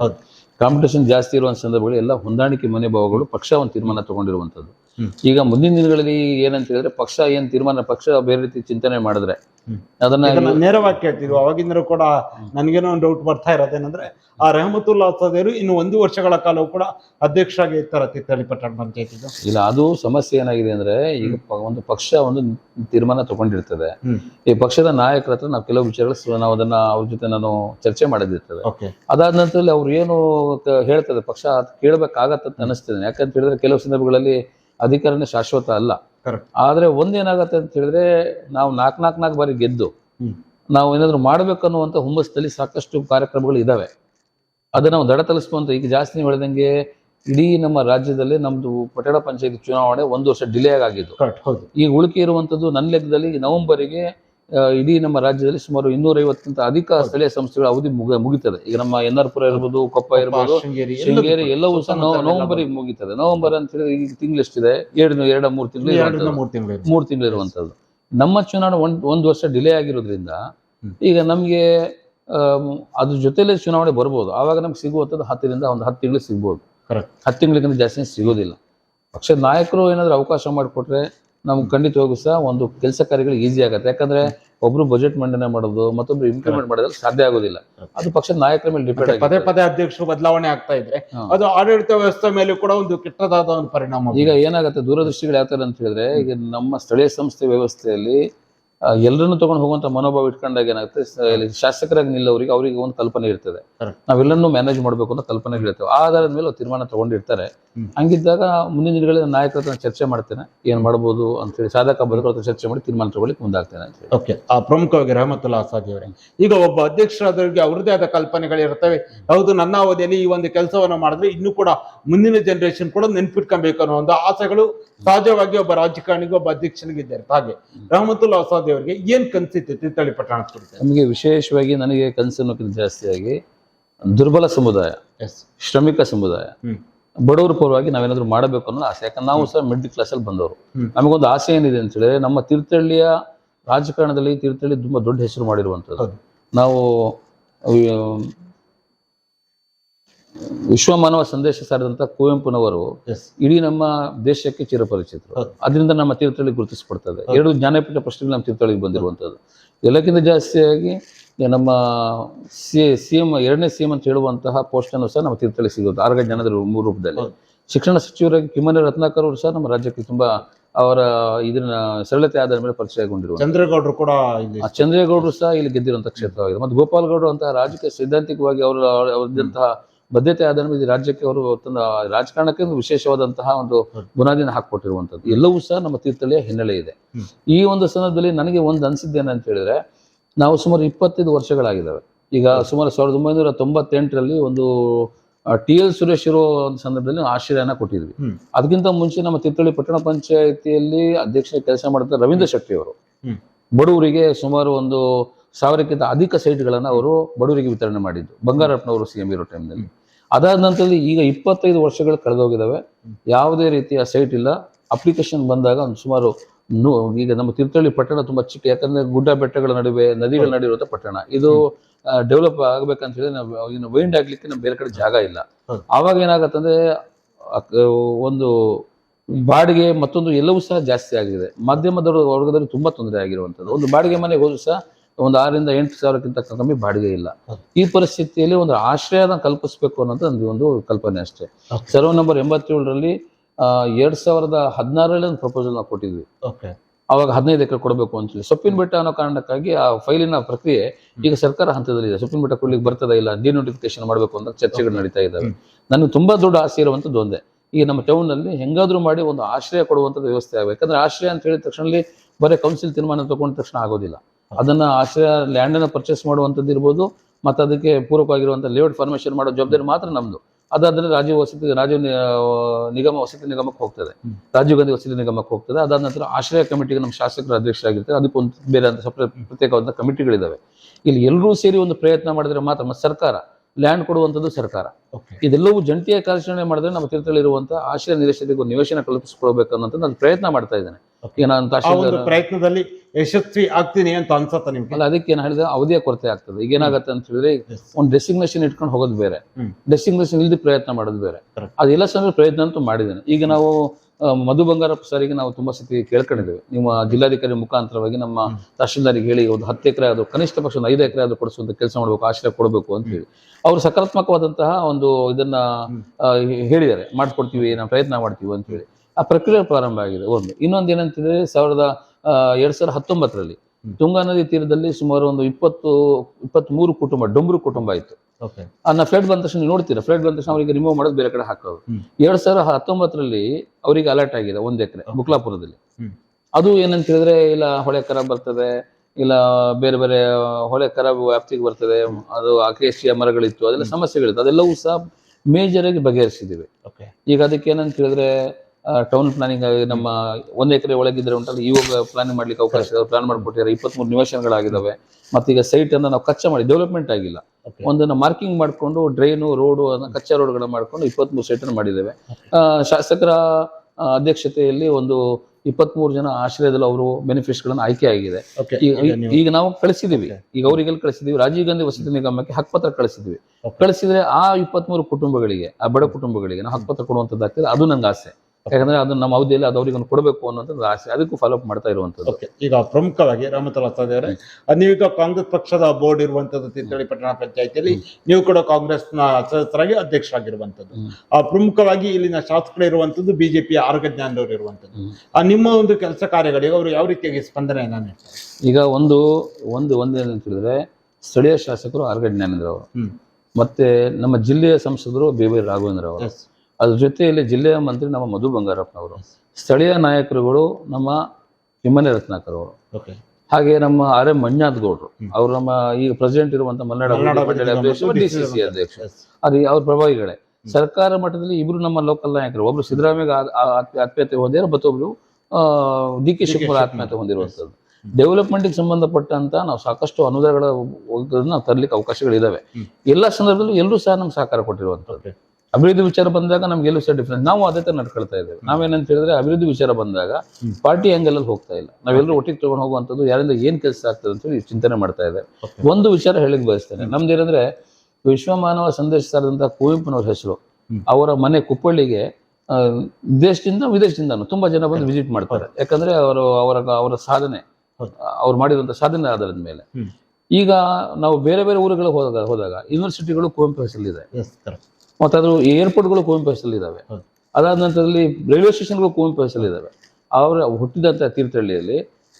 ಕಾಂಪಿಟೇಷನ್ ಜಾಸ್ತಿ ಇರುವಂಥ ಸಂದರ್ಭಗಳು ಎಲ್ಲ ಹೊಂದಾಣಿಕೆ ಮನೋಭಾವಗಳು ಪಕ್ಷ ಒಂದು ತೀರ್ಮಾನ ತಗೊಂಡಿರುವಂತದ್ದು ಹ್ಮ್. ಈಗ ಮುಂದಿನ ದಿನಗಳಲ್ಲಿ ಏನಂತ ಹೇಳಿದ್ರೆ ಪಕ್ಷ ಏನ್ ತೀರ್ಮಾನ ಪಕ್ಷ ಬೇರೆ ರೀತಿ ಚಿಂತನೆ ಮಾಡಿದ್ರೆ ಅದನ್ನ ನೇರವಾಗಿ ಕೇಳ್ತಿದ್ವಿ. ಅವಾಗಿಂದ ಕೂಡ ನನಗೇನೋ ಒಂದು ಡೌಟ್ ಬರ್ತಾ ಇರೋದೇನಂದ್ರೆ ಆ ರೆಹಮತುಲ್ಲಾ ಸದೇರು ಇನ್ನು ಒಂದು ವರ್ಷಗಳ ಕಾಲವೂ ಕೂಡ ಅಧ್ಯಕ್ಷರಾಗಿ ಇರ್ತಾರೆ ತಿತ್ತಳ್ಳಿ ಪಟ್ಟಣ ಪಂಚಾಯತಿದು. ಇಲ್ಲ ಅದು ಸಮಸ್ಯೆ ಏನಾಗಿದೆ ಅಂದ್ರೆ ಈಗ ಒಂದು ಪಕ್ಷ ಒಂದು ತೀರ್ಮಾನ ತಗೊಂಡಿರ್ತದೆ. ಈ ಪಕ್ಷದ ನಾಯಕರ ಹತ್ರ ನಾವು ಕೆಲವು ವಿಚಾರಗಳು ಸ- ನಾವು ಅದನ್ನ ಅವ್ರ ಜೊತೆ ನಾನು ಚರ್ಚೆ ಮಾಡದಿರ್ತದೆ. ಓಕೆ. ಅದಾದ ನಂತರದಲ್ಲಿ ಅವ್ರು ಏನು ಹೇಳ್ತದೆ ಪಕ್ಷ ಅದ್ ಕೇಳ್ಬೇಕಾಗತ್ತೆ ಅಂತ ಅನಿಸ್ತದೆ. ಯಾಕಂತ ಹೇಳಿದ್ರೆ ಕೆಲವು ಸಂದರ್ಭಗಳಲ್ಲಿ ಅಧಿಕಾರನೇ ಶಾಶ್ವತ ಅಲ್ಲ. ಆದ್ರೆ ಒಂದೇನಾಗತ್ತೆ ಅಂತ ಹೇಳಿದ್ರೆ ನಾವು ನಾಲ್ಕು ನಾಲ್ಕು ನಾಲ್ಕು ಬಾರಿ ಗೆದ್ದು ನಾವು ಏನಾದ್ರು ಮಾಡ್ಬೇಕನ್ನುವಂತ ಹುಮ್ಮಸ್ಸಲ್ಲಿ ಸಾಕಷ್ಟು ಕಾರ್ಯಕ್ರಮಗಳು ಇದಾವೆ. ಅದನ್ನ ನಾವು ದಡ ತಲಿಸುವಂತ ಈಗ ಜಾಸ್ತಿ ನೀವು ಹೇಳಿದಂಗೆ ಇಡೀ ನಮ್ಮ ರಾಜ್ಯದಲ್ಲಿ ನಮ್ದು ಪಟ್ಟಣ ಪಂಚಾಯತ್ ಚುನಾವಣೆ ಒಂದು ವರ್ಷ ಡಿಲೇ ಆಗಿದ್ದು. ಈಗ ಉಳಿಕೆ ಇರುವಂತದ್ದು ನನ್ನ ಲೆಕ್ಕದಲ್ಲಿ ನವೆಂಬರಿಗೆ ಇಡೀ ನಮ್ಮ ರಾಜ್ಯದಲ್ಲಿ ಸುಮಾರು ಇನ್ನೂರೈವತ್ತಕ್ಕಿಂತ ಅಧಿಕ ಸ್ಥಳೀಯ ಸಂಸ್ಥೆಗಳ ಅವಧಿ ಮುಗ ಮುಗಿತದೆ. ಈಗ ನಮ್ಮ ಎನ್ ಆರ್ ಪುರ ಇರ್ಬೋದು ಕೊಪ್ಪ ಇರ್ಬೋದು ಶೃಂಗೇರಿ ಎಲ್ಲವೂ ಸಹ ನವಂಬರಿಗೆ ಮುಗಿತದೆ. ನವೆಂಬರ್ ಅಂತ ಹೇಳಿದ್ರೆ ಈಗ ತಿಂಗಳು ಎಷ್ಟಿದೆ ಎರಡು ಎರಡ ಮೂರು ತಿಂಗಳು ಮೂರು ತಿಂಗಳು ಇರುವಂತದ್ದು ನಮ್ಮ ಚುನಾವಣೆ ಒಂದ್ ಒಂದು ವರ್ಷ ಡಿಲೇ ಆಗಿರೋದ್ರಿಂದ. ಈಗ ನಮಗೆ ಅದ್ರ ಜೊತೆಲೆ ಚುನಾವಣೆ ಬರ್ಬೋದು. ಆವಾಗ ನಮ್ಗೆ ಸಿಗುವಂಥದ್ದು ಹತ್ತರಿಂದ ಒಂದು ಹತ್ತು ತಿಂಗಳು ಸಿಗ್ಬೋದು. ಹತ್ತು ತಿಂಗಳಿಗಿಂತ ಜಾಸ್ತಿ ಸಿಗೋದಿಲ್ಲ. ಪಕ್ಷ ನಾಯಕರು ಏನಾದ್ರು ಅವಕಾಶ ಮಾಡಿಕೊಟ್ರೆ ನಮ್ಗೆ ಖಂಡಿತವಾಗೂ ಸಹ ಒಂದು ಕೆಲಸ ಕಾರ್ಯಗಳು ಈಸಿ ಆಗುತ್ತೆ. ಯಾಕಂದ್ರೆ ಒಬ್ರು ಬಜೆಟ್ ಮಂಡನೆ ಮಾಡೋದು ಮತ್ತೊಬ್ರು ಇಂಪ್ಲಿಮೆಂಟ್ ಮಾಡೋದ್ರಲ್ಲಿ ಸಾಧ್ಯ ಆಗೋದಿಲ್ಲ. ಅದು ಪಕ್ಷದ ನಾಯಕರ ಮೇಲೆ ಡಿಪೆಂಡ್ ಪದೇ ಪದೇ ಅಧ್ಯಕ್ಷರು ಬದಲಾವಣೆ ಆಗ್ತಾ ಇದ್ರೆ ಅದು ಆಡಳಿತ ವ್ಯವಸ್ಥೆ ಮೇಲೆ ಕೂಡ ಒಂದು ಕೆಟ್ಟದಾದ ಒಂದು ಪರಿಣಾಮ ಈಗ ಏನಾಗುತ್ತೆ ದೂರದೃಷ್ಟಿಗಳು ಯಾವ ಅಂತ ಹೇಳಿದ್ರೆ ಈಗ ನಮ್ಮ ಸ್ಥಳೀಯ ಸಂಸ್ಥೆ ವ್ಯವಸ್ಥೆಯಲ್ಲಿ ಎಲ್ಲರನ್ನು ತಗೊಂಡು ಹೋಗುವಂತ ಮನೋಭಾವ ಇಟ್ಕೊಂಡಾಗ ಏನಾಗುತ್ತೆ ಇಲ್ಲಿ ಶಾಸಕರಾಗಿ ನಿಲ್ಲೋರಿಗೆ ಅವರಿಗೆ ಒಂದು ಕಲ್ಪನೆ ಇರ್ತದೆ. ನಾವೆಲ್ಲರನ್ನೂ ಮ್ಯಾನೇಜ್ ಮಾಡಬೇಕು ಅಂತ ಕಲ್ಪನೆ ಇರ್ತವೆ ಆ ಆಧಾರದ ಮೇಲೆ ತೀರ್ಮಾನ ತಗೊಂಡಿರ್ತಾರೆ. ಹಂಗಿದ್ದಾಗ ಮುಂದಿನ ದಿನಗಳಲ್ಲಿ ನಾಯಕರ ಹತ್ರ ಚರ್ಚೆ ಮಾಡ್ತೇನೆ. ಏನ್ ಮಾಡಬಹುದು ಅಂತ ಹೇಳಿ ಸಾಧಕ ಬದುಕರ ಚರ್ಚೆ ಮಾಡಿ ತೀರ್ಮಾನ ತಗೊಳ್ಳಿಕ್ಕೆ ಮುಂದಾಗ್ತೇನೆ ಅಂತ ಓಕೆ ಆ ಪ್ರಮುಖವಾಗಿ ರಹಮತುಲ್ಲಾ ಆಸಾದಿ ಅವರೇ. ಈಗ ಒಬ್ಬ ಅಧ್ಯಕ್ಷರಾದವರಿಗೆ ಅವ್ರದ್ದೇ ಆದ ಕಲ್ಪನೆಗಳಿರ್ತವೆ ಹೌದು ನನ್ನ ಅವಧಿಯಲ್ಲಿ ಈ ಒಂದು ಕೆಲಸವನ್ನು ಮಾಡಿದ್ರೆ ಇನ್ನೂ ಕೂಡ ಮುಂದಿನ ಜನರೇಷನ್ ಕೂಡ ನೆನ್ಪಿಟ್ಕೊಬೇಕು ಅನ್ನೋ ಒಂದು ಆಸೆಗಳು ಸಹಜವಾಗಿ ಒಬ್ಬ ರಾಜಕಾರಣಿಗೆ ಒಬ್ಬ ಅಧ್ಯಕ್ಷನಿಗೆ ಇದ್ದಾರೆ. ಹಾಗೆ ರಹಮತುಲ್ಲಾ ಅಸಾದ್ ಅವರಿಗೆ ಏನ್ ಕನ್ಸಿತ್ತು ತೀರ್ಥಹಳ್ಳಿ ಪಟ್ಟಣ ನಮಗೆ ವಿಶೇಷವಾಗಿ ನನಗೆ ಕನಸನ್ನೋಕ್ಕಿಂತ ಜಾಸ್ತಿಯಾಗಿ ದುರ್ಬಲ ಸಮುದಾಯ ಶ್ರಮಿಕ ಸಮುದಾಯ. ಬಡವರ ಪರವಾಗಿ ನಾವೇನಾದ್ರೂ ಮಾಡಬೇಕು ಅನ್ನೋ ಆಸೆ. ಯಾಕಂದ್ರೆ ನಾವು ಸಹ ಮಿಡ್ಲ್ ಕ್ಲಾಸ್ ಅಲ್ಲಿ ಬಂದವರು. ನಮಗೊಂದು ಆಸೆ ಏನಿದೆ ಅಂತ ಹೇಳಿದ್ರೆ ನಮ್ಮ ತೀರ್ಥಹಳ್ಳಿಯ ರಾಜಕಾರಣದಲ್ಲಿ ತೀರ್ಥಹಳ್ಳಿ ತುಂಬಾ ದೊಡ್ಡ ಹೆಸರು ಮಾಡಿರುವಂತದ್ದು ನಾವು ವಿಶ್ವಮಾನವ ಸಂದೇಶ ಸಾರಿದಂತ ಕುವೆಂಪುನವರು ಇಡೀ ನಮ್ಮ ದೇಶಕ್ಕೆ ಚಿರಪರಿಚಿತರು. ಅದರಿಂದ ನಮ್ಮ ತೀರ್ಥಹಳ್ಳಿ ಗುರುತಿಸಲ್ಪಡ್ತದೆ. ಎರಡು ಜ್ಞಾನಪೀಠ ಪ್ರಶ್ನೆಗಳು ನಮ್ಮ ತೀರ್ಥಹಳ್ಳಿಗೆ ಬಂದಿರುವಂಥದ್ದು. ಎಲ್ಲಕ್ಕಿಂತ ಜಾಸ್ತಿಯಾಗಿ ನಮ್ಮ ಸಿ ಸಿ ಎಂ ಎರಡನೇ ಸಿ ಎಂ ಅಂತ ಹೇಳುವಂತಹ ಪೋಸ್ಟ್ ಅನ್ನು ಸಹ ನಮ್ಮ ತೀರ್ಥಹಳ್ಳಿ ಸಿಗುತ್ತೆ ಆರ್ಗ ಜ್ಞಾನದ ರೂಪದಲ್ಲಿ. ಶಿಕ್ಷಣ ಸಚಿವರಾಗಿ ಕಿಮ್ಮನೆ ರತ್ನಾಕರ್ ಅವರು ಸಹ ನಮ್ಮ ರಾಜ್ಯಕ್ಕೆ ತುಂಬಾ ಅವರ ಇದನ್ನ ಸರಳತೆ ಆಧಾರದ ಮೇಲೆ ಪರಿಚಯಗೊಂಡಿರುವ ಚಂದ್ರೇಗೌಡರು ಕೂಡ ಚಂದ್ರೇಗೌಡರು ಸಹ ಇಲ್ಲಿ ಗೆದ್ದಿರುವಂತಹ ಕ್ಷೇತ್ರವಾಗಿದೆ. ಮತ್ತು ಗೋಪಾಲ್ ಗೌಡರು ಅಂತಹ ರಾಜಕೀಯ ಸೈದ್ಧಾಂತಿಕವಾಗಿ ಅವರು ಅವರಿದ್ದಂತಹ ಬದ್ಧತೆ ಆದ ರಾಜ್ಯಕ್ಕೆ ಅವರು ತನ್ನ ರಾಜಕಾರಣಕ್ಕೆ ಒಂದು ವಿಶೇಷವಾದಂತಹ ಒಂದು. ಬುನಾದಿನ ಹಾಕೊಟ್ಟಿರುವಂತದ್ದು ಎಲ್ಲವೂ ಸಹ ನಮ್ಮ ತೀರ್ಥಳ್ಳಿಯ ಹಿನ್ನೆಲೆ ಇದೆ. ಈ ಒಂದು ಸಂದರ್ಭದಲ್ಲಿ ನನಗೆ ಒಂದು ಅನ್ಸಿದ್ದೇನೆ ಅಂತ ಹೇಳಿದ್ರೆ ನಾವು ಸುಮಾರು ಇಪ್ಪತ್ತೈದು ವರ್ಷಗಳಾಗಿದ್ದಾವೆ. ಈಗ ಸುಮಾರು ಸಾವಿರದ ಒಂಬೈನೂರ ತೊಂಬತ್ತೆಂಟರಲ್ಲಿ ಒಂದು ಟಿ ಎಲ್ ಸುರೇಶ್ ಇರೋ ಒಂದು ಸಂದರ್ಭದಲ್ಲಿ ನಾವು ಆಶ್ರಯನ ಕೊಟ್ಟಿದ್ವಿ. ಅದಕ್ಕಿಂತ ಮುಂಚೆ ನಮ್ಮ ತೀರ್ಥಳ್ಳಿ ಪಟ್ಟಣ ಪಂಚಾಯತಿಯಲ್ಲಿ ಅಧ್ಯಕ್ಷ ಕೆಲಸ ಮಾಡಿದ ರವೀಂದ್ರ ಶೆಟ್ಟಿ ಅವರು. ಬಡವರಿಗೆ ಸುಮಾರು ಒಂದು ಸಾವಿರಕ್ಕಿಂತ ಅಧಿಕ ಸೈಟ್ಗಳನ್ನು ಅವರು ಬಡವರಿಗೆ ವಿತರಣೆ ಮಾಡಿದ್ದು. ಬಂಗಾರಪ್ಪನವರು ಸಿ ಎಂ ಇರೋ ಟೈಮ್ನಲ್ಲಿ. ಅದಾದ ನಂತರದಲ್ಲಿ ಈಗ ಇಪ್ಪತ್ತೈದು ವರ್ಷಗಳು ಕಳೆದೋಗಿದ್ದಾವೆ ಯಾವುದೇ ರೀತಿಯ ಸೈಟ್ ಇಲ್ಲ. ಅಪ್ಲಿಕೇಶನ್ ಬಂದಾಗ ಒಂದು ಸುಮಾರು ನೂ ಈಗ ನಮ್ಮ ತೀರ್ಥಹಳ್ಳಿ ಪಟ್ಟಣ ತುಂಬಾ ಚಿಕ್ಕ ಯಾಕಂದ್ರೆ ಗುಡ್ಡ ಬೆಟ್ಟಗಳ ನಡುವೆ ನದಿಗಳ ನಡುವೆ ಇರುವಂತ ಪಟ್ಟಣ. ಇದು ಡೆವಲಪ್ ಆಗ್ಬೇಕಂತ ಹೇಳಿ ನಾವು ಇನ್ನು ವೈಂಡ್ ಆಗ್ಲಿಕ್ಕೆ ನಮ್ಮ ಬೇರೆ ಕಡೆ ಜಾಗ ಇಲ್ಲ. ಆವಾಗ ಏನಾಗತ್ತಂದ್ರೆ ಒಂದು ಬಾಡಿಗೆ ಮತ್ತೊಂದು ಎಲ್ಲವೂ ಸಹ ಜಾಸ್ತಿ ಆಗಿದೆ. ಮಧ್ಯಮದ ವರ್ಗದಲ್ಲಿ ತುಂಬಾ ತೊಂದರೆ ಆಗಿರುವಂಥದ್ದು ಒಂದು ಬಾಡಿಗೆ ಮನೆಗೆ ಹೋದ್ರು ಸಹ ಒಂದು ಆರರಿಂದ ಎಂಟು ಸಾವಿರಕ್ಕಿಂತ ಕಮ್ಮಿ ಬಾಡಿಗೆ ಇಲ್ಲ. ಈ ಪರಿಸ್ಥಿತಿಯಲ್ಲಿ ಒಂದು ಆಶ್ರಯನ ಕಲ್ಪಿಸಬೇಕು ಅನ್ನೋದು ಒಂದು ಒಂದು ಕಲ್ಪನೆ ಅಷ್ಟೇ. ಸರ್ವ ನಂಬರ್ ಎಂಬತ್ತೇಳರಲ್ಲಿ ಎರಡ್ ಸಾವಿರದ ಹದಿನಾರರಲ್ಲಿ ಒಂದು ಪ್ರಪೋಸಲ್ ನಾವು ಕೊಟ್ಟಿದ್ವಿ. ಅವಾಗ ಹದಿನೈದು ಎಕರೆ ಕೊಡಬೇಕು ಅಂತ ಹೇಳಿ. ಸೊಪ್ಪಿನ ಬೆಟ್ಟ ಅನ್ನೋ ಕಾರಣಕ್ಕಾಗಿ ಆ ಫೈಲಿನ ಪ್ರಕ್ರಿಯೆ ಈಗ ಸರ್ಕಾರ ಹಂತದಲ್ಲಿದೆ ಸೊಪ್ಪಿನ ಬೆಟ್ಟ ಕೊಡ್ಲಿಕ್ಕೆ ಬರ್ತದ ಇಲ್ಲ ಡಿನೋಟಿಫಿಕೇಶನ್ ಮಾಡಬೇಕು ಅಂತ ಚರ್ಚೆಗಳು ನಡೀತಾ ಇದ್ದಾವೆ. ನನಗೆ ತುಂಬಾ ದೊಡ್ಡ ಆಸೆ ಇರುವಂತದ್ದು ಒಂದೇ. ಈಗ ನಮ್ಮ ಟೌನ್ನಲ್ಲಿ ಹೆಂಗಾದ್ರೂ ಮಾಡಿ ಒಂದು ಆಶ್ರಯ ಕೊಡುವಂತದ್ದು ವ್ಯವಸ್ಥೆ ಆಗಬೇಕು. ಯಾಕಂದ್ರೆ ಆಶ್ರಯ ಅಂತ ಹೇಳಿದ ತಕ್ಷಣ ಬರೀ ಕೌನ್ಸಿಲ್ ತೀರ್ಮಾನ ತಗೊಂಡ ತಕ್ಷಣ ಆಗೋದಿಲ್ಲ. ಅದನ್ನ ಆಶ್ರಯ ಲ್ಯಾಂಡ್ ಅನ್ನ ಪರ್ಚೇಸ್ ಮಾಡುವಂಥದ್ದು ಇರ್ಬೋದು, ಮತ್ತೆ ಅದಕ್ಕೆ ಪೂರಕವಾಗಿರುವಂಥ ಲೇಔಟ್ ಫಾರ್ಮೇಶನ್ ಮಾಡೋ ಜವಾಬ್ದಾರಿ ಮಾತ್ರ ನಮ್ದು. ಅದಾದ್ರೆ ರಾಜೀವ್ ವಸತಿ ರಾಜೀವ್ ನಿಗಮ, ವಸತಿ ನಿಗಮಕ್ಕೆ ಹೋಗ್ತದೆ. ರಾಜೀವ್ ಗಾಂಧಿ ವಸತಿ ನಿಗಮಕ್ಕೆ ಹೋಗ್ತದೆ. ಅದಾದ ನಂತರ ಆಶ್ರಯ ಕಮಿಟಿಗೆ ನಮ್ಮ ಶಾಸಕರ ಅಧ್ಯಕ್ಷರಾಗಿರ್ತಾರೆ. ಅದಕ್ಕೆ ಒಂದು ಬೇರೆ ಅಂತ ಸಪ್ರೇಟ್ ಪ್ರತ್ಯೇಕವಾದ ಕಮಿಟಿಗಳಿದ್ದಾವೆ ಇಲ್ಲಿ ಎಲ್ಲರೂ ಸೇರಿ ಒಂದು ಪ್ರಯತ್ನ ಮಾಡಿದ್ರೆ ಮಾತ್ರ ಸರ್ಕಾರ ಲ್ಯಾಂಡ್ ಕೊಡುವಂಥದ್ದು ಸರ್ಕಾರ ಇದೆಲ್ಲವೂ ಜಂಟಿಯ ಕಾರ್ಯಾಚರಣೆ ಮಾಡಿದ್ರೆ ನಮ್ಮ ತೀರ್ಥಹಳ್ಳಿರುವಂತ ಆಶ್ರಯ ನಿರೀಕ್ಷಿತಿಗೂ ನಿವೇಶನ ಕಲ್ಪಿಸಿಕೊಳ್ಬೇಕು ಅನ್ನೋದು ನಾನು ಪ್ರಯತ್ನ ಮಾಡ್ತಾ ಇದ್ದೇನೆ Okay. ಈಗ ನಾನು ತಹಶೀಲ್ದಾರ್ ಪ್ರಯತ್ನದಲ್ಲಿ ಯಶಸ್ವಿ ಆಗ್ತೀನಿ ಅಂತ ಅನ್ಸತ್ತ ನಿಮ್ಗೆ ಅಲ್ಲ ಅದಕ್ಕೆ ಏನು ಹೇಳಿದ್ರೆ ಅವಧಿಯ ಕೊರತೆ ಆಗ್ತದೆ ಈಗ ಏನಾಗುತ್ತೆ ಅಂತ ಹೇಳಿದ್ರೆ. ಒಂದು ಡೆಸಿಗ್ನೇಷನ್ ಇಟ್ಕೊಂಡು ಹೋಗೋದು ಬೇರೆ. ಡೆಸಿಗ್ನೇಷನ್ ಇಲ್ದಿ ಪ್ರಯತ್ನ ಮಾಡೋದು ಬೇರೆ. ಅದೆಲ್ಲ ಸಮಯ ಪ್ರಯತ್ನ ಅಂತೂ ಮಾಡಿದ್ದೇನೆ ಈಗ ನಾವು ಮಧು ಬಂಗಾರಪ್ಪ ಸರಿಗೆ ನಾವು ತುಂಬಾ ಸತಿ ಕೇಳ್ಕೊಂಡಿದ್ದೇವೆ. ನಿಮ್ಮ ಜಿಲ್ಲಾಧಿಕಾರಿ ಮುಖಾಂತರವಾಗಿ ನಮ್ಮ ತಹಶೀಲ್ದಾರಿಗೆ ಹೇಳಿ ಒಂದು ಹತ್ತು ಎಕರೆ ಅದು ಕನಿಷ್ಠ ಪಕ್ಷ ಒಂದು ಐದು ಎಕರೆ ಅದು ಕೊಡಿಸುವಂತ ಕೆಲಸ ಮಾಡಬೇಕು, ಆಶ್ರಯ ಕೊಡಬೇಕು ಅಂತ ಹೇಳಿ. ಅವರು ಸಕಾರಾತ್ಮಕವಾದಂತಹ ಒಂದು ಇದನ್ನ ಹೇಳಿದ್ದಾರೆ. ಮಾಡ್ಕೊಡ್ತೀವಿ, ನಾವು ಪ್ರಯತ್ನ ಮಾಡ್ತೀವಿ ಅಂತ ಹೇಳಿ. ಆ ಪ್ರಕ್ರಿಯೆ ಪ್ರಾರಂಭ ಆಗಿದೆ. ಒಂದು, ಇನ್ನೊಂದು ಏನಂತಂದ್ರೆ ಸಾವಿರದ ಎರಡ್ ಸಾವಿರದ ಹತ್ತೊಂಬತ್ತರಲ್ಲಿ ತುಂಗಾ ನದಿ ತೀರದಲ್ಲಿ ಸುಮಾರು ಒಂದು ಇಪ್ಪತ್ತು ಇಪ್ಪತ್ತ್ ಮೂರು ಕುಟುಂಬ ಡೊಂಬರು ಕುಟುಂಬ ಇತ್ತು ಓಕೆ. ಆ ನಾ ಫ್ಲಡ್ ಬಂದ ತಕ್ಷಣ ನೋಡ್ತೀರ ಫ್ಲಡ್ ಬಂದ ತಕ್ಷಣ ಅವರಿಗೆ ರಿಮೂವ್ ಮಾಡೋದು ಬೇರೆ ಕಡೆ ಹಾಕೋದು. ಎರಡ್ ಸಾವಿರ ಹತ್ತೊಂಬತ್ತರಲ್ಲಿ ಅವರಿಗೆ ಅಲರ್ಟ್ ಆಗಿದೆ ಒಂದ್ ಎಕರೆ ಬುಕ್ಲಾಪುರದಲ್ಲಿ ಅದು ಏನಂತ ಹೇಳಿದ್ರೆ ಇಲ್ಲ ಹೊಳೆ ಕರ ಬರ್ತದೆ ಇಲ್ಲ ಬೇರೆ ಬೇರೆ ಹೊಳೆ ಕರ ವ್ಯಾಪ್ತಿಗೆ ಬರ್ತದೆ ಅದು ಅಕೇಶಿಯ ಮರಗಳಿತ್ತು ಅದೆಲ್ಲ ಸಮಸ್ಯೆಗಳಿತ್ತು. ಅದೆಲ್ಲವೂ ಸಹ ಮೇಜರ್ ಆಗಿ ಬಗೆಹರಿಸಿದ್ದೀವಿ ಓಕೆ. ಈಗ ಅದಕ್ಕೆ ಏನಂತ ಹೇಳಿದ್ರೆ ಟೌನ್ ಪ್ಲಾನಿಂಗ್ ನಮ್ಮ ಒಂದು ಎಕರೆ ಒಳಗಿದ್ರೆ ಉಂಟಲ್ಲ ಇವಾಗ ಪ್ಲಾನ್ ಮಾಡ್ಲಿಕ್ಕೆ ಅವಕಾಶ ಪ್ಲಾನ್ ಮಾಡಿಬಿಟ್ಟಿದ್ದಾರೆ. ಇಪ್ಪತ್ಮೂರು ನಿವೇಶನಗಳಾಗಿದ್ದಾವೆ ಈಗ ಸೈಟ್ ಅನ್ನ ನಾವು ಕಚ್ಚಾ ಮಾಡಿ ಡೆವಲಪ್ಮೆಂಟ್ ಆಗಿಲ್ಲ. ಒಂದನ್ನ ಮಾರ್ಕಿಂಗ್ ಮಾಡಿಕೊಂಡು ಡ್ರೈನು ರೋಡು ಅನ್ನ ಕಚ್ಚಾ ರೋಡ್ಗಳನ್ನ ಮಾಡ್ಕೊಂಡು ಇಪ್ಪತ್ಮೂರು ಸೈಟ್ ಅನ್ನು ಮಾಡಿದ್ದೇವೆ. ಆ, ಶಾಸಕರ ಅಧ್ಯಕ್ಷತೆಯಲ್ಲಿ ಒಂದು ಇಪ್ಪತ್ಮೂರು ಜನ ಆಶ್ರಯದಲ್ಲಿ ಅವರು ಬೆನಿಫಿಟ್ಸ್ಗಳನ್ನು ಆಯ್ಕೆ ಆಗಿದೆ. ಈಗ ನಾವು ಕಳಿಸಿದೀವಿ. ಈಗ ಅವರಿಗೆಲ್ಲ ಕಳಿಸಿದೀವಿ. ರಾಜೀವ್ ಗಾಂಧಿ ವಸತಿ ನಿಗಮಕ್ಕೆ ಹಕ್ಪತ್ರ ಕಳಿಸಿದ್ವಿ. ಕಳಿಸಿದ್ರೆ ಆ ಇಪ್ಪತ್ಮೂರು ಕುಟುಂಬಗಳಿಗೆ ಆ ಬಡ ಕುಟುಂಬಗಳಿಗೆ ನಾವು ಹಕ್ಪತ್ರ ಕೊಡುವಂತದ್ದಾಗ್ತದೆ ಅದು ನಂಗೆ ಆಸೆ. ಯಾಕಂದ್ರೆ ಅದು ನಮ್ಮ ಅವಧಿಯಲ್ಲಿ ಅದು ಅವರಿಗೆ ಕೊಡಬೇಕು ಅನ್ನೋದು ಆಸೆ. ಅದಕ್ಕೂ ಫಾಲೋ ಅಪ್ ಮಾಡ್ತಾ ಇರುವಂಥದ್ದು. ಓಕೆ ಈಗ ಪ್ರಮುಖವಾಗಿ ರಾಮತಲ ಅವರೇ ನೀವೀಗ ಕಾಂಗ್ರೆಸ್ ಪಕ್ಷದ ಬೋರ್ಡ್ ಇರುವಂತದ್ದು ತೀರ್ಥಹಳ್ಳಿ ಪಟ್ಟಣ ಪಂಚಾಯತಿಯಲ್ಲಿ ನೀವು ಕೂಡ ಕಾಂಗ್ರೆಸ್ನ ಸದಸ್ಯರಾಗಿ ಅಧ್ಯಕ್ಷರಾಗಿರುವಂತದ್ದು ಹ್ಮ್. ಆ ಪ್ರಮುಖವಾಗಿ ಇಲ್ಲಿನ ಶಾಸಕರು ಇರುವಂತದ್ದು ಬಿಜೆಪಿಯ ಆರೋಗ್ಯ ಜ್ಞಾನದವರು ಇರುವಂತದ್ದು ಆ ನಿಮ್ಮ ಒಂದು ಕೆಲಸ ಕಾರ್ಯಗಳಿಗೆ ಅವರು ಯಾವ ರೀತಿಯಾಗಿ ಸ್ಪಂದನೆಯನ್ನ ನಾನು ಈಗ ಒಂದು ಒಂದು ಒಂದೇನಂತ ಹೇಳಿದ್ರೆ ಸ್ಥಳೀಯ ಶಾಸಕರು ಆರ್ಗ ಜ್ಞಾನೇಂದ್ರ ಅವರು ಮತ್ತೆ ನಮ್ಮ ಜಿಲ್ಲೆಯ ಸಂಸದರು ಬಿ ವೈ ರಾಘವೇಂದ್ರ ಅವರು. ಅದ್ರ ಜೊತೆಯಲ್ಲಿ ಜಿಲ್ಲೆಯ ಮಂತ್ರಿ ನಮ್ಮ ಮಧು ಬಂಗಾರಪ್ಪನವರು ಸ್ಥಳೀಯ ನಾಯಕರುಗಳು ನಮ್ಮ ವಿಮನೆ ರತ್ನಾಕರ್ ಅವರು ಓಕೆ ಹಾಗೆ ನಮ್ಮ ಆರ್ ಎಂ ಮಂಜುನಾಥ್ ಗೌಡ್ರು ಅವರು ನಮ್ಮ ಈಗ ಪ್ರೆಸಿಡೆಂಟ್ ಇರುವಂತ ಮಲ್ನಾಡ ಅಭಿವೃದ್ಧಿ ಅಧ್ಯಕ್ಷ ಅದು ಅವ್ರ ಪ್ರಭಾವಿಗಳೇ. ಸರ್ಕಾರ ಮಟ್ಟದಲ್ಲಿ ಇಬ್ರು ನಮ್ಮ ಲೋಕಲ್ ನಾಯಕರು ಒಬ್ರು ಸಿದ್ದರಾಮಯ್ಯ ಆತ್ಮೀಯತೆ ಹೊಂದಿರೋ ಮತ್ತೊಬ್ರು ಡಿ ಕೆ ಶಿವಕುಮಾರ್ ಆತ್ಮೀಯತೆ ಹೊಂದಿರುವಂತದ್ದು ಡೆವಲಪ್ಮೆಂಟ್ ಸಂಬಂಧಪಟ್ಟಂತ ನಾವು ಸಾಕಷ್ಟು ಅನುದಾನಗಳ ನಾವು ತರಲಿಕ್ಕೆ ಅವಕಾಶಗಳಿದಾವೆ. ಎಲ್ಲಾ ಸಂದರ್ಭದಲ್ಲೂ ಎಲ್ಲರೂ ಸಹ ನಮ್ಗೆ ಸಹಕಾರ ಕೊಟ್ಟಿರುವಂತದ್ದು ಅಭಿವೃದ್ಧಿ ವಿಚಾರ ಬಂದಾಗ ನಮ್ಗೆ ಎಲ್ಲೂ ಸಹ ಡಿಫ್ರೆನ್ಸ್ ನಾವು ಅದೇ ತರ ನಡ್ಕೊಳ್ತಾ ಇದ್ದೇವೆ. ನಾವೇನಂತ ಹೇಳಿದ್ರೆ ಅಭಿವೃದ್ಧಿ ವಿಚಾರ ಬಂದಾಗ ಪಾರ್ಟಿ ಆಂಗಲ್ ಅಲ್ಲಿ ಹೋಗ್ತಾ ಇಲ್ಲ. ನಾವೆಲ್ಲರೂ ಒಟ್ಟಿಗೆ ತಗೊಂಡು ಹೋಗುವಂಥದ್ದು ಯಾರಿಂದ ಏನ್ ಕೆಲಸ ಆಗ್ತದೆ ಅಂತ ಹೇಳಿ ಚಿಂತನೆ ಮಾಡ್ತಾ ಇದೆ. ಒಂದು ವಿಚಾರ ಹೇಳಿಕ್ ಬಯಸ್ತೇನೆ. ನಮ್ದೇನಂದ್ರೆ ವಿಶ್ವಮಾನವ ಸಂದೇಶ ಸಾರದಂತ ಕುವೆಂಪುನವ್ರ ಹೆಸರು. ಅವರ ಮನೆ ಕುಪ್ಪಳ್ಳಿಗೆ ದೇಶದಿಂದ ವಿದೇಶದಿಂದ ತುಂಬಾ ಜನ ಬಂದು ವಿಸಿಟ್ ಮಾಡ್ತಾರೆ. ಯಾಕಂದ್ರೆ ಅವರು ಅವರ ಅವರ ಸಾಧನೆ. ಅವ್ರು ಮಾಡಿರುವಂತ ಸಾಧನೆ ಆಧಾರದ ಮೇಲೆ. ಈಗ ನಾವು ಬೇರೆ ಬೇರೆ ಊರುಗಳಿಗೆ ಹೋದಾಗ ಹೋದಾಗ ಯೂನಿವರ್ಸಿಟಿಗಳು ಕುವೆಂಪು ಹೆಸರಲ್ಲಿದೆ. ಎಸ್ ಕರೆಕ್ಟ್ ಮತ್ತೆ ಅದು ಏರ್ಪೋರ್ಟ್ಗಳು ಕುವೆಂಪು ಹೆಸರಲ್ಲಿ ಇದಾವೆ. ಅದಾದ ನಂತರದಲ್ಲಿ ರೈಲ್ವೆ ಸ್ಟೇಷನ್ಗಳು ಕುವೆಂಪು ಹೆಸರಲ್ಲಿದ್ದಾವೆ ಅವರ ಹುಟ್ಟಿದಂತ ತೀರ್ಥಹಳ್ಳಿಯಲ್ಲಿ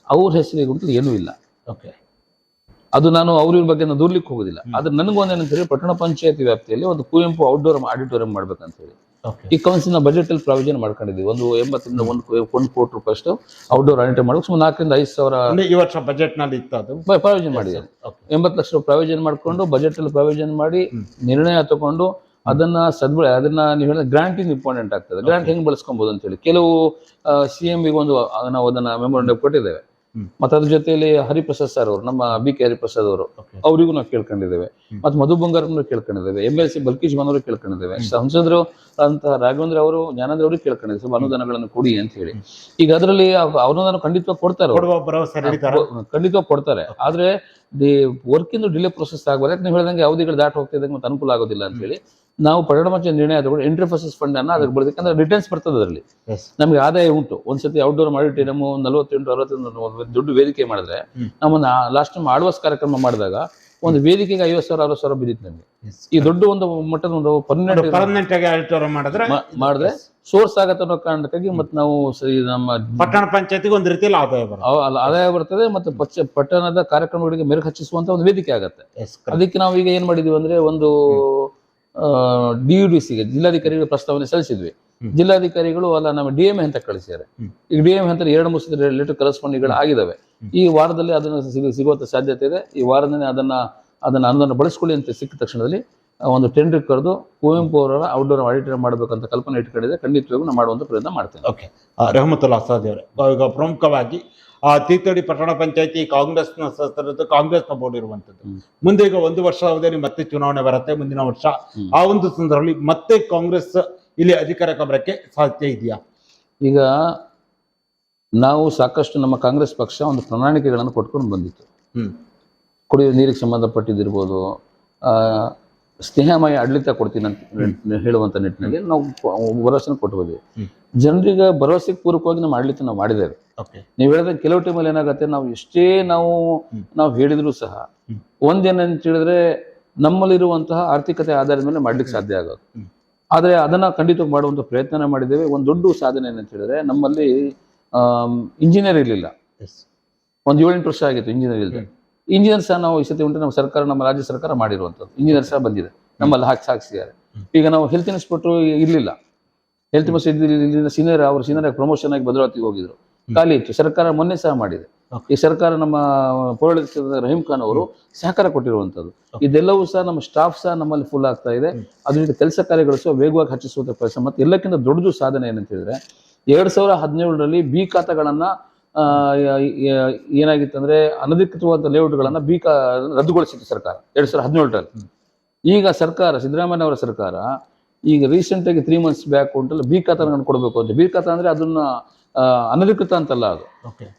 ಅವ್ರ ಹೆಸರಿಗೆ ಅಂತ ಏನೂ ಇಲ್ಲ. ಓಕೆ ಅದು ನಾನು ಅವ್ರ ಬಗ್ಗೆ ನಾನು ದೂರ್ಲಿಕ್ಕೆ ಹೋಗೋದಿಲ್ಲ. ಆದ್ರೆ ನನಗೊಂದೇನಂತ ಹೇಳಿ ಪಟ್ಟಣ ಪಂಚಾಯತಿ ವ್ಯಾಪ್ತಿಯಲ್ಲಿ ಒಂದು ಕುವೆಂಪು ಔಟ್ಡೋರ್ ಆಡಿಟೋರಿಯಂ ಮಾಡ್ಬೇಕಂತ ಹೇಳಿ. ಈ ಕೌನ್ಸಿಲ್ನ ಬಜೆಟ್ ಅಲ್ಲಿ ಪ್ರಾವಿಷನ್ ಮಾಡ್ಕೊಂಡಿದ್ವಿ ಒಂದು ಎಂಬತ್ತರಿಂದ ಒಂದು ಒಂದು ಕೋಟಿ ರೂಪಾಯಿ ಅಷ್ಟು ಔಟ್ಡೋರ್ ಆಡಿಟರ್ ಮಾಡ್ಬೇಕು. ಸುಮಾರು ನಾಲ್ಕರಿಂದ ಐದು ಸಾವಿರ ಈ ವರ್ಷ ಬಜೆಟ್ನಲ್ಲಿ ಇತ್ತು ಅದು? ಪ್ರಾವಿಷನ್ ಮಾಡಿದ್ದಾರೆ. ಎಂಬತ್ತು ಲಕ್ಷ ಪ್ರಾವಿಷನ್ ಮಾಡ್ಕೊಂಡು ಬಜೆಟ್ ಅಲ್ಲಿ ಪ್ರಾವಿಷನ್ ಮಾಡಿ ನಿರ್ಣಯ ತಗೊಂಡು ಅದನ್ನ ಸದ್ಬಳ ಅದನ್ನ ನೀವು ಹೇಳಿದ ಗ್ರಾಂಟಿಂಗ್ ಇಂಪಾರ್ಟೆಂಟ್ ಆಗ್ತದೆ. ಗ್ರಾಂಟ್ ಹೆಂಗ್ ಬಳಸ್ಕೊಬಹುದು ಅಂತ ಹೇಳಿ. ಕೆಲವು ಸಿ ಎಂ ಒಂದು ನಾವು ಅದನ್ನ ಮೆಮೊರಂಡಮ್ ಕೊಟ್ಟಿದ್ದೇವೆ. ಮತ್ತ ಅದ್ರ ಜೊತೆಯಲ್ಲಿ ಹರಿಪ್ರಸಾದ್ ಸರ್ ಅವರು ನಮ್ಮ ಬಿ ಕೆ ಹರಿಪ್ರಸಾದ್ ಅವರು ಅವರಿಗೂ ನಾವು ಕೇಳ್ಕೊಂಡಿದ್ದೇವೆ. ಮತ್ತೆ ಮಧು ಬಂಗಾರನ್ನು ಕೇಳ್ಕೊಂಡಿದ್ದೇವೆ. ಎಂ ಎಲ್ ಸಿ ಬಲ್ಕೀಶ್ ಅವರು ಕೇಳ್ಕೊಂಡಿದ್ದೇವೆ. ಸಂಸದರು ಅಂತ ರಾಘವೇಂದ್ರ ಅವರು ಜ್ಞಾನೇಂದ್ರ ಅವರು ಕೇಳ್ಕೊಂಡಿದ್ದೇವೆ ಸ್ವಲ್ಪ ಅನುದಾನಗಳನ್ನು ಕೊಡಿ ಅಂತ ಹೇಳಿ. ಈಗ ಅದರಲ್ಲಿ ಅನುದಾನ ಖಂಡಿತ ಕೊಡ್ತಾರೆ ಖಂಡಿತ ಖಂಡಿತವಾಗಿ ಕೊಡ್ತಾರೆ. ಆದ್ರೆ ದಿ ವರ್ಕಿಂದು ಡಿಲೇ ಪ್ರೊಸೆಸ್ ಆಗ್ಬಾರ್ದು. ನೀವು ಹೇಳಿದಂಗೆ ಅವಧಿಗಳು ದಾಟ ಹೋಗ್ತಿದ್ದಂಗೆ ಮತ್ತೆ ಅನುಕೂಲ ಆಗೋದಿಲ್ಲ ಅಂತ ಹೇಳಿ. ನಾವು ಪರಿಣಾಮ ನಿರ್ಣಯ ತಗೊಂಡು ಎಂಟ್ರಿ ಪ್ರೊಸೆಸ್ ಫಂಡ್ ಅನ್ನ ಅದಕ್ಕೆ ಬಳದಕ್ಕೆ ರಿಟರ್ನ್ಸ್ ಬರ್ತದೆ ಅದರಲ್ಲಿ. ನಮಗೆ ಆದಾಯ ಉಂಟು. ಒಂದ್ಸತಿ ಔಟ್ಡೋರ್ ಮಾಡಿಟ್ಟು ನಮ್ಮ ನಲವತ್ತೆಂಟು ಅರವತ್ತೊಂದು ದುಡ್ಡು ವೇದಿಕೆ ಮಾಡಿದ್ರೆ. ನಮ್ಮನ್ನ ಲಾಸ್ಟ್ ಟೈಮ್ ಆಳ್ವಾಸ್ ಕಾರ್ಯಕ್ರಮ ಮಾಡಿದಾಗ ಒಂದು ವೇದಿಕೆಗೆ ಐವತ್ತು ಸಾವಿರ ಅರವತ್ತು ಸಾವಿರ ಬಿದ್ದಿತ್ತು ನಮಗೆ. ಈ ದೊಡ್ಡ ಒಂದು ಮಟ್ಟದ ಒಂದು ಪರ್ಮನೆಂಟ್ ಮಾಡಿದ್ರೆ ಮಾಡಿದ್ರೆ ಸೋರ್ಸ್ ಆಗತ್ತೆ ಅನ್ನೋ ಕಾರಣಕ್ಕಾಗಿ ಮತ್ತೆ ನಾವು ನಮ್ಮ ಪಟ್ಟಣ ಪಂಚಾಯತಿಗೆ ಒಂದು ರೀತಿಯಲ್ಲಿ ಆದಾಯ ಬರುತ್ತೆ. ಅವ- ಆದಾಯ ಬರ್ತದೆ ಮತ್ತೆ ಪಟ್ಟಣದ ಕಾರ್ಯಕ್ರಮಗಳಿಗೆ ಮೆರುಗು ಹಚ್ಚಿಸುವಂತ ಒಂದು ವೇದಿಕೆ ಆಗತ್ತೆ. ಅದಕ್ಕೆ ನಾವು ಈಗ ಏನ್ ಮಾಡಿದೀವಿ ಅಂದ್ರೆ ಒಂದು ಡಿ ಯು ಡಿ ಸಿಗೆ ಜಿಲ್ಲಾಧಿಕಾರಿಗಳು ಪ್ರಸ್ತಾವನೆ ಸಲ್ಲಿಸಿದ್ವಿ. ಜಿಲ್ಲಾಧಿಕಾರಿಗಳು ಅಲ್ಲ ನಮ್ಮ ಡಿ ಎಂ ಅಂತ ಕಳಿಸಿದ್ದಾರೆ. ಈಗ ಡಿ ಎಂ ಅಂತ ಎರಡು ಮೂರು ಲೀಟರ್ ಕರೆಸ್ಪಾಂಡಿಗಳು ಆಗಿದಾವೆ. ಈ ವಾರದಲ್ಲಿ ಅದನ್ನ ಸಿಗ ಸಿಗುವಂತ ಸಾಧ್ಯತೆ ಇದೆ. ಈ ವಾರದಲ್ಲಿ ಅದನ್ನ ಅದನ್ನ ಅನುದಾನ ಬಳಸ್ಕೊಳ್ಳಿ ಅಂತ ಸಿಕ್ಕ ತಕ್ಷಣದಲ್ಲಿ ಒಂದು ಟೆಂಡರ್ ಕರೆದು ಕುವೆಂಪು ಅವರ ಔಟ್ಡೋರ್ ಆಡಿಟರ್ ಮಾಡಬೇಕಂತ ಕಲ್ಪನೆ ಇಟ್ಕೊಂಡಿದೆ. ಖಂಡಿತವಾಗೂ ನಾವು ಮಾಡುವಂತ ಪ್ರಯತ್ನ ಮಾಡ್ತೇವೆ. ಓಕೆ ರಹಮತುಲ್ಲಾ ಅಲ್ಲಾ ಅವರೇ. ಈಗ ಪ್ರಮುಖವಾಗಿ ಆ ತೀರ್ಥಹಳ್ಳಿ ಪಟ್ಟಣ ಪಂಚಾಯತಿ ಕಾಂಗ್ರೆಸ್ನ ಸದಸ್ಯರದ್ದು ಕಾಂಗ್ರೆಸ್ನ ಬೋರ್ಡ್ ಇರುವಂತದ್ದು ಮುಂದೆ ಈಗ ಒಂದು ವರ್ಷ ಅವಧಿಯಲ್ಲಿ ಮತ್ತೆ ಚುನಾವಣೆ ಬರುತ್ತೆ ಮುಂದಿನ ವರ್ಷ. ಆ ಒಂದು ಸಂದರ್ಭದಲ್ಲಿ ಮತ್ತೆ ಕಾಂಗ್ರೆಸ್ ಇಲ್ಲಿ ಅಧಿಕಾರಕ್ಕೆ ಬರಕ್ಕೆ ಸಾಧ್ಯ ಇದೆಯಾ? ಈಗ ನಾವು ಸಾಕಷ್ಟು ನಮ್ಮ ಕಾಂಗ್ರೆಸ್ ಪಕ್ಷ ಒಂದು ಪ್ರಣಾಳಿಕೆಗಳನ್ನು ಕೊಟ್ಕೊಂಡು ಬಂದಿತ್ತು. ಹ್ಮ್. ಕುಡಿಯುವ ನೀರಿಗೆ ಸಂಬಂಧಪಟ್ಟಿದ್ದಿರ್ಬೋದು ಆ, ಸ್ನೇಹಮಯ ಆಡಳಿತ ಕೊಡ್ತೀನಿ ಅಂತ ಹೇಳುವಂತ ನಿಟ್ಟಿನಲ್ಲಿ ನಾವು ಭರವಸೆ ಕೊಟ್ಟು ಬಂದಿವಿ ಹ್ಮ್. ಜನರಿಗೆ ಭರವಸೆಗೆ ಪೂರ್ವಕವಾಗಿ ನಮ್ಮ ಆಡಳಿತ ನಾವು ಮಾಡಿದ್ದೇವೆ. ನೀವು ಹೇಳಿದ್ರೆ ಕೆಲವು ಟೈಮಲ್ಲಿ ಏನಾಗುತ್ತೆ ನಾವು ಎಷ್ಟೇ ನಾವು. ನಾವು ಹೇಳಿದ್ರು ಸಹ ಒಂದೇನ ಒಂದೇನಂತ ಹೇಳಿದ್ರೆ ನಮ್ಮಲ್ಲಿರುವಂತಹ ಆರ್ಥಿಕತೆ ಆಧಾರದ ಮೇಲೆ ಮಾಡ್ಲಿಕ್ಕೆ ಸಾಧ್ಯ ಆಗೋದು. ಆದರೆ ಅದನ್ನ ಖಂಡಿತವಾಗಿ ಮಾಡುವಂತ ಪ್ರಯತ್ನ ಮಾಡಿದ್ದೇವೆ. ಒಂದು ದೊಡ್ಡ ಸಾಧನೆ ಏನಂತ ಹೇಳಿದ್ರೆ ನಮ್ಮಲ್ಲಿ ಇಂಜಿನಿಯರ್ ಇರಲಿಲ್ಲ. ಒಂದ್ ಒಂದು ಏಳೆಂಟು ವರ್ಷ ಆಗಿತ್ತು ಇಂಜಿನಿಯರ್ ಇಲ್ಲದೆ ಇಂಜಿನಿಯರ್ ಸಹ ನಾವು ಈ ಸತಿ ಉಂಟು. ನಮ್ಮ ಸರ್ಕಾರ ನಮ್ಮ ರಾಜ್ಯ ಸರ್ಕಾರ ಮಾಡಿರುವಂಥದ್ದು. ಇಂಜಿನಿಯರ್ಸ್ ಬಂದಿದೆ. ನಮ್ಮಲ್ಲಿ ಹಾಕಿ ಸಾಕ್ಸಿದ್ದಾರೆ. ಈಗ ನಾವು ಹೆಲ್ತ್ ಇನ್ಸ್ಪೆಕ್ಟರ್ ಇರಲಿಲ್ಲ. ಹೆಲ್ತ್ ಇನ್ಸ್ಪೆಕ್ಟರ್ ಸೀನಿಯರ್ ಅವರು ಸೀನಿಯರ್ ಪ್ರಮೋಷನ್ ಆಗಿ ಭದ್ರಾವತಿಗೆ ಹೋಗಿದ್ರು. ಖಾಲಿ ಇತ್ತು. ಸರ್ಕಾರ ಮೊನ್ನೆ ಸಹ ಮಾಡಿದೆ. ಈ ಸರ್ಕಾರ ನಮ್ಮ ಪೌರಾಡಳಿತದ ರಹೀಂ ಖಾನ್ ಅವರು ಸಹಕಾರ ಕೊಟ್ಟಿರುವಂಥದ್ದು. ಇದೆಲ್ಲವೂ ಸಹ ನಮ್ಮ ಸ್ಟಾಫ್ ಸಹ ನಮ್ಮಲ್ಲಿ ಫುಲ್ ಆಗ್ತಾ ಇದೆ. ಅದ್ರ ಜೊತೆ ಕೆಲಸ ಕಾರ್ಯಗಳಿಸುವ ಸಹ ವೇಗವಾಗಿ ಹಚ್ಚಿಸುವಂತ ಪ್ರಯತ್ನ. ಮತ್ತೆ ಎಲ್ಲಕ್ಕಿಂತ ದೊಡ್ಡದು ಸಾಧನೆ ಏನಂತ ಹೇಳಿದ್ರೆ ಎರಡ್ ಸಾವಿರ ಹದಿನೇಳರಲ್ಲಿ ಬಿ ಖಾತಾಗಳನ್ನ ಏನಾಗಿತ್ತು ಅಂದ್ರೆ ಅನಧಿಕೃತವಾದ ಲೇಔಟ್ಗಳನ್ನ ಬಿ ಕಾ ರದ್ದುಗೊಳಿಸಿತ್ತು ಸರ್ಕಾರ. ಎರಡ್ ಸಾವಿರದ ಹದಿನೇಳರಲ್ಲಿ. ಈಗ ಸರ್ಕಾರ ಸಿದ್ದರಾಮಯ್ಯ ಅವರ ಸರ್ಕಾರ ಈಗ ರೀಸೆಂಟ್ ಆಗಿ ತ್ರೀ ಮಂತ್ಸ್ ಬ್ಯಾಕ್ ಉಂಟಲ್ಲ ಬಿ ಖಾತಾಗಳನ್ನು ಕೊಡಬೇಕು ಅಂತ. ಬಿ ಖಾತ ಅಂದ್ರೆ ಅದನ್ನ ಅನಧಿಕೃತ ಅಂತಲ್ಲ ಅದು.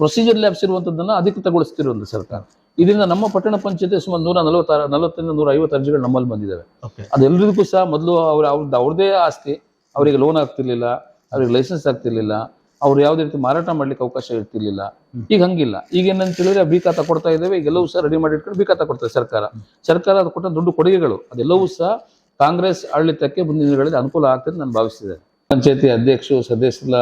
ಪ್ರೊಸೀಜರ್ ಲ್ಯಾಬ್ಸ್ ಇರುವಂತದ್ದನ್ನ ಅಧಿಕೃತಗೊಳಿಸ್ತಿರುವಂತ ಸರ್ಕಾರ. ಇದರಿಂದ ನಮ್ಮ ಪಟ್ಟಣ ಪಂಚಾಯತಿ ಸುಮಾರು ನೂರ ನಲವತ್ತಾರು ನಲವತ್ತರಿಂದ ನೂರ ಐವತ್ತು ಅರ್ಜಿಗಳು ನಮ್ಮಲ್ಲಿ ಬಂದಿದ್ದಾವೆ ಅದೆಲ್ಲರಿಗೂ ಸಹ ಮೊದಲು ಅವ್ರ ಅವ್ರದ್ದು ಅವ್ರದೇ ಆಸ್ತಿ. ಅವರಿಗೆ ಲೋನ್ ಆಗ್ತಿರ್ಲಿಲ್ಲ ಅವ್ರಿಗೆ ಲೈಸೆನ್ಸ್ ಆಗ್ತಿರ್ಲಿಲ್ಲ. ಅವ್ರು ಯಾವುದೇ ರೀತಿ ಮಾರಾಟ ಮಾಡ್ಲಿಕ್ಕೆ ಅವಕಾಶ ಇರ್ತಿರ್ಲಿಲ್ಲ. ಈಗ ಹಂಗಿಲ್ಲ. ಈಗ ಏನಂತ ಹೇಳಿದ್ರೆ ಬಿ ಖಾತಾ ಕೊಡ್ತಾ ಇದ್ದೇವೆ, ಎಲ್ಲವೂ ಸಹ ರೆಡಿ ಮಾಡಿ ಇಟ್ಕೊಂಡು ಬಿ ತಗೊಡ್ತದೆ ಸರ್ಕಾರ. ಸರ್ಕಾರ ಅದು ಕೊಟ್ಟ ದೊಡ್ಡ ಕೊಡುಗೆಗಳು, ಅದೆಲ್ಲವೂ ಸಹ ಕಾಂಗ್ರೆಸ್ ಆಡಳಿತಕ್ಕೆ ಮುಂದಿನ ದಿನಗಳಲ್ಲಿ ಅನುಕೂಲ ಆಗ್ತದೆ ನಾನು ಭಾವಿಸಿದೆ ಪಂಚಾಯತಿ ಅಧ್ಯಕ್ಷರು ಸದಸ್ಯರ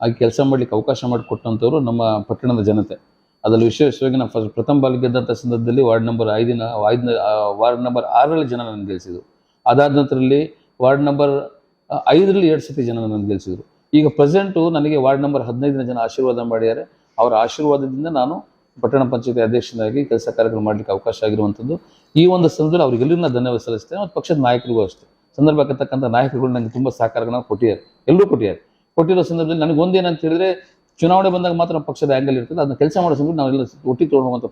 ಆಗಿ ಕೆಲಸ ಮಾಡ್ಲಿಕ್ಕೆ ಅವಕಾಶ ಮಾಡಿಕೊಟ್ಟಂಥವ್ರು ನಮ್ಮ ಪಟ್ಟಣದ ಜನತೆ. ಅದರಲ್ಲಿ ವಿಶೇಷವಾಗಿ ನಾನು ಫಸ್ಟ್ ಪ್ರಥಮ ಬಾಲ್ ಗೆದ್ದಂಥ ಸಂದರ್ಭದಲ್ಲಿ ವಾರ್ಡ್ ನಂಬರ್ ಐದಿನ, ಐದನೇ ವಾರ್ಡ್ ನಂಬರ್ ಆರರಲ್ಲಿ ಜನ ನನ್ನ ಗೆಲ್ಸಿದ್ರು ಅದಾದ ನಂತರಲ್ಲಿ ವಾರ್ಡ್ ನಂಬರ್ ಐದರಲ್ಲಿ ಎರಡು ಸತಿ ಜನ ನನ್ನ ಗೆಲ್ಲಿಸಿದ್ರು. ಈಗ ಪ್ರೆಸೆಂಟು ನನಗೆ ವಾರ್ಡ್ ನಂಬರ್ ಹದಿನೈದನೇ ಜನ ಆಶೀರ್ವಾದ ಮಾಡಿದ್ದಾರೆ. ಅವರ ಆಶೀರ್ವಾದದಿಂದ ನಾನು ಪಟ್ಟಣ ಪಂಚಾಯತಿ ಅಧ್ಯಕ್ಷನಾಗಿ ಕೆಲಸ ಕಾರ್ಯಗಳು ಮಾಡಲಿಕ್ಕೆ ಅವಕಾಶ ಆಗಿರುವಂಥದ್ದು ಈ ಒಂದು ಸಂದರ್ಭದಲ್ಲಿ ಅವರಿಗೆಲ್ಲರೂ ನಾನು ಧನ್ಯವಾದ ಸಲ್ಲಿಸ್ತೇನೆ ಮತ್ತು ಪಕ್ಷದ ನಾಯಕರಿಗೂ ಅಷ್ಟೇ. ಸಂದರ್ಭಕ್ಕಂತಕ್ಕಂಥ ನಾಯಕರುಗಳು ನನಗೆ ತುಂಬ ಸಹಕಾರಗಳನ್ನ ಕೊಟ್ಟಿದ್ದಾರೆ. ಎಲ್ಲರೂ ಕೊಟ್ಟಿದ್ದಾರೆ. ಕೊಟ್ಟಿರೋ ಸಂದರ್ಭದಲ್ಲಿ ನನಗೆ ಒಂದೇನಂತ ಹೇಳಿದ್ರೆ ಚುನಾವಣೆ ಬಂದಾಗ ಮಾತ್ರ ಪಕ್ಷದ ಆ್ಯಂಗಲ್ ಇರ್ತದೆ. ಅದನ್ನ ಕೆಲಸ ಮಾಡೋ ಸಂದರ್ಭ ನಾವೆಲ್ಲ ಒಟ್ಟಿಗೆ ತೊಗೊಳ್ಳುವಂಥ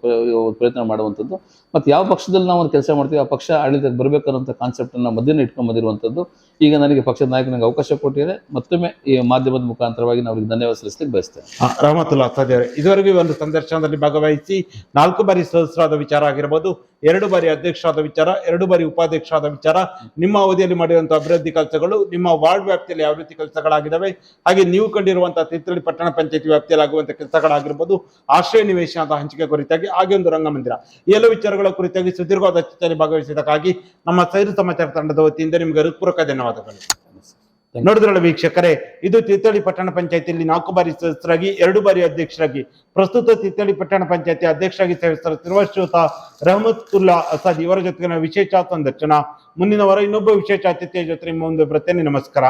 ಪ್ರಯತ್ನ ಮಾಡುವಂಥದ್ದು ಮತ್ತು ಯಾವ ಪಕ್ಷದಲ್ಲಿ ನಾವು ಒಂದು ಕೆಲಸ ಮಾಡ್ತೀವಿ ಆ ಪಕ್ಷ ಆಡಳಿತಕ್ಕೆ ಬರಬೇಕನ್ನೋಂಥ ಕಾನ್ಸೆಪ್ಟನ್ನು ಮಧ್ಯೆ ಇಟ್ಕೊಂಡು ಬಂದಿರುವಂಥದ್ದು ಈಗ ನನಗೆ ಪಕ್ಷದ ನಾಯಕನಿಗೆ ಅವಕಾಶ ಕೊಟ್ಟಿದೆ ಮತ್ತೊಮ್ಮೆ ಈ ಮಾಧ್ಯಮದ ಮುಖಾಂತರವಾಗಿ ನಾವು ಧನ್ಯವಾದ ಸಲ್ಲಿಸಲಿಕ್ಕೆ ಬಯಸ್ತೇನೆ. ರಹಮತುಲ್ಲಾ ಅವರೇ ಇದುವರೆಗೂ ಒಂದು ಸಂದರ್ಶನದಲ್ಲಿ ಭಾಗವಹಿಸಿ ನಾಲ್ಕು ಬಾರಿ ಸದಸ್ಯರಾದ ವಿಚಾರ ಆಗಿರಬಹುದು ಎರಡು ಬಾರಿ ಅಧ್ಯಕ್ಷರಾದ ವಿಚಾರ, ಎರಡು ಬಾರಿ ಉಪಾಧ್ಯಕ್ಷರಾದ ವಿಚಾರ, ನಿಮ್ಮ ಅವಧಿಯಲ್ಲಿ ಮಾಡಿರುವಂತಹ ಅಭಿವೃದ್ಧಿ ಕೆಲಸಗಳು, ನಿಮ್ಮ ವಾರ್ಡ್ ವ್ಯಾಪ್ತಿಯಲ್ಲಿ ಯಾವ ರೀತಿ ಕೆಲಸಗಳಾಗಿದ್ದಾವೆ. ಹಾಗೆ ನೀವು ಕಂಡಿರುವಂತಹ ತೀರ್ಥಹಳ್ಳಿ ಪಟ್ಟಣ ಪಂಚಾಯತಿ ವ್ಯಾಪ್ತಿಯಲ್ಲಿ ಆಗುವಂತಹ ಕೆಲಸಗಳಾಗಿರ್ಬೋದು, ಆಶ್ರಯ ನಿವೇಶನದ ಹಂಚಿಕೆ ಕುರಿತಾಗಿ ಹಾಗೆ ಒಂದು ರಂಗಮಂದಿರ. ಈ ಎಲ್ಲ ವಿಚಾರಗಳ ಕುರಿತಾಗಿ ಸುದೀರ್ಘವಾದ ಚರ್ಚೆಯಲ್ಲಿ ಭಾಗವಹಿಸಿದ್ದಕ್ಕಾಗಿ ನಮ್ಮ ಸೈರು ಸಮಾಚಾರ ತಂಡದ ವತಿಯಿಂದ ನಿಮಗೆ ಹೃತ್ಪೂರ್ವಕ ಧನ್ಯವಾದಗಳು. ನೋಡಿದ್ರಲ್ಲ ವೀಕ್ಷಕರೇ, ಇದು ತೀರ್ಥಹಳ್ಳಿ ಪಟ್ಟಣ ಪಂಚಾಯತಿಯಲ್ಲಿ ನಾಲ್ಕು ಬಾರಿ ಸದಸ್ಯರಾಗಿ, ಎರಡು ಬಾರಿ ಅಧ್ಯಕ್ಷರಾಗಿ, ಪ್ರಸ್ತುತ ತೀರ್ಥಹಳ್ಳಿ ಪಟ್ಟಣ ಪಂಚಾಯತಿ ಅಧ್ಯಕ್ಷರಾಗಿ ಸೇವಿಸುತ್ತಿರುವ ಶ್ರೀಯುತ ರಹಮತುಲ್ಲಾ ಅಸಾದ್ ಇವರ ಜೊತೆಗಿನ ವಿಶೇಷ ಸಂದರ್ಶನ. ಮುಂದಿನ ವಾರ ಇನ್ನೊಬ್ಬ ವಿಶೇಷ ಅತಿಥಿಯ ಜೊತೆ ಮುಂದೆ ಬರ್ತೇನೆ ನಮಸ್ಕಾರ.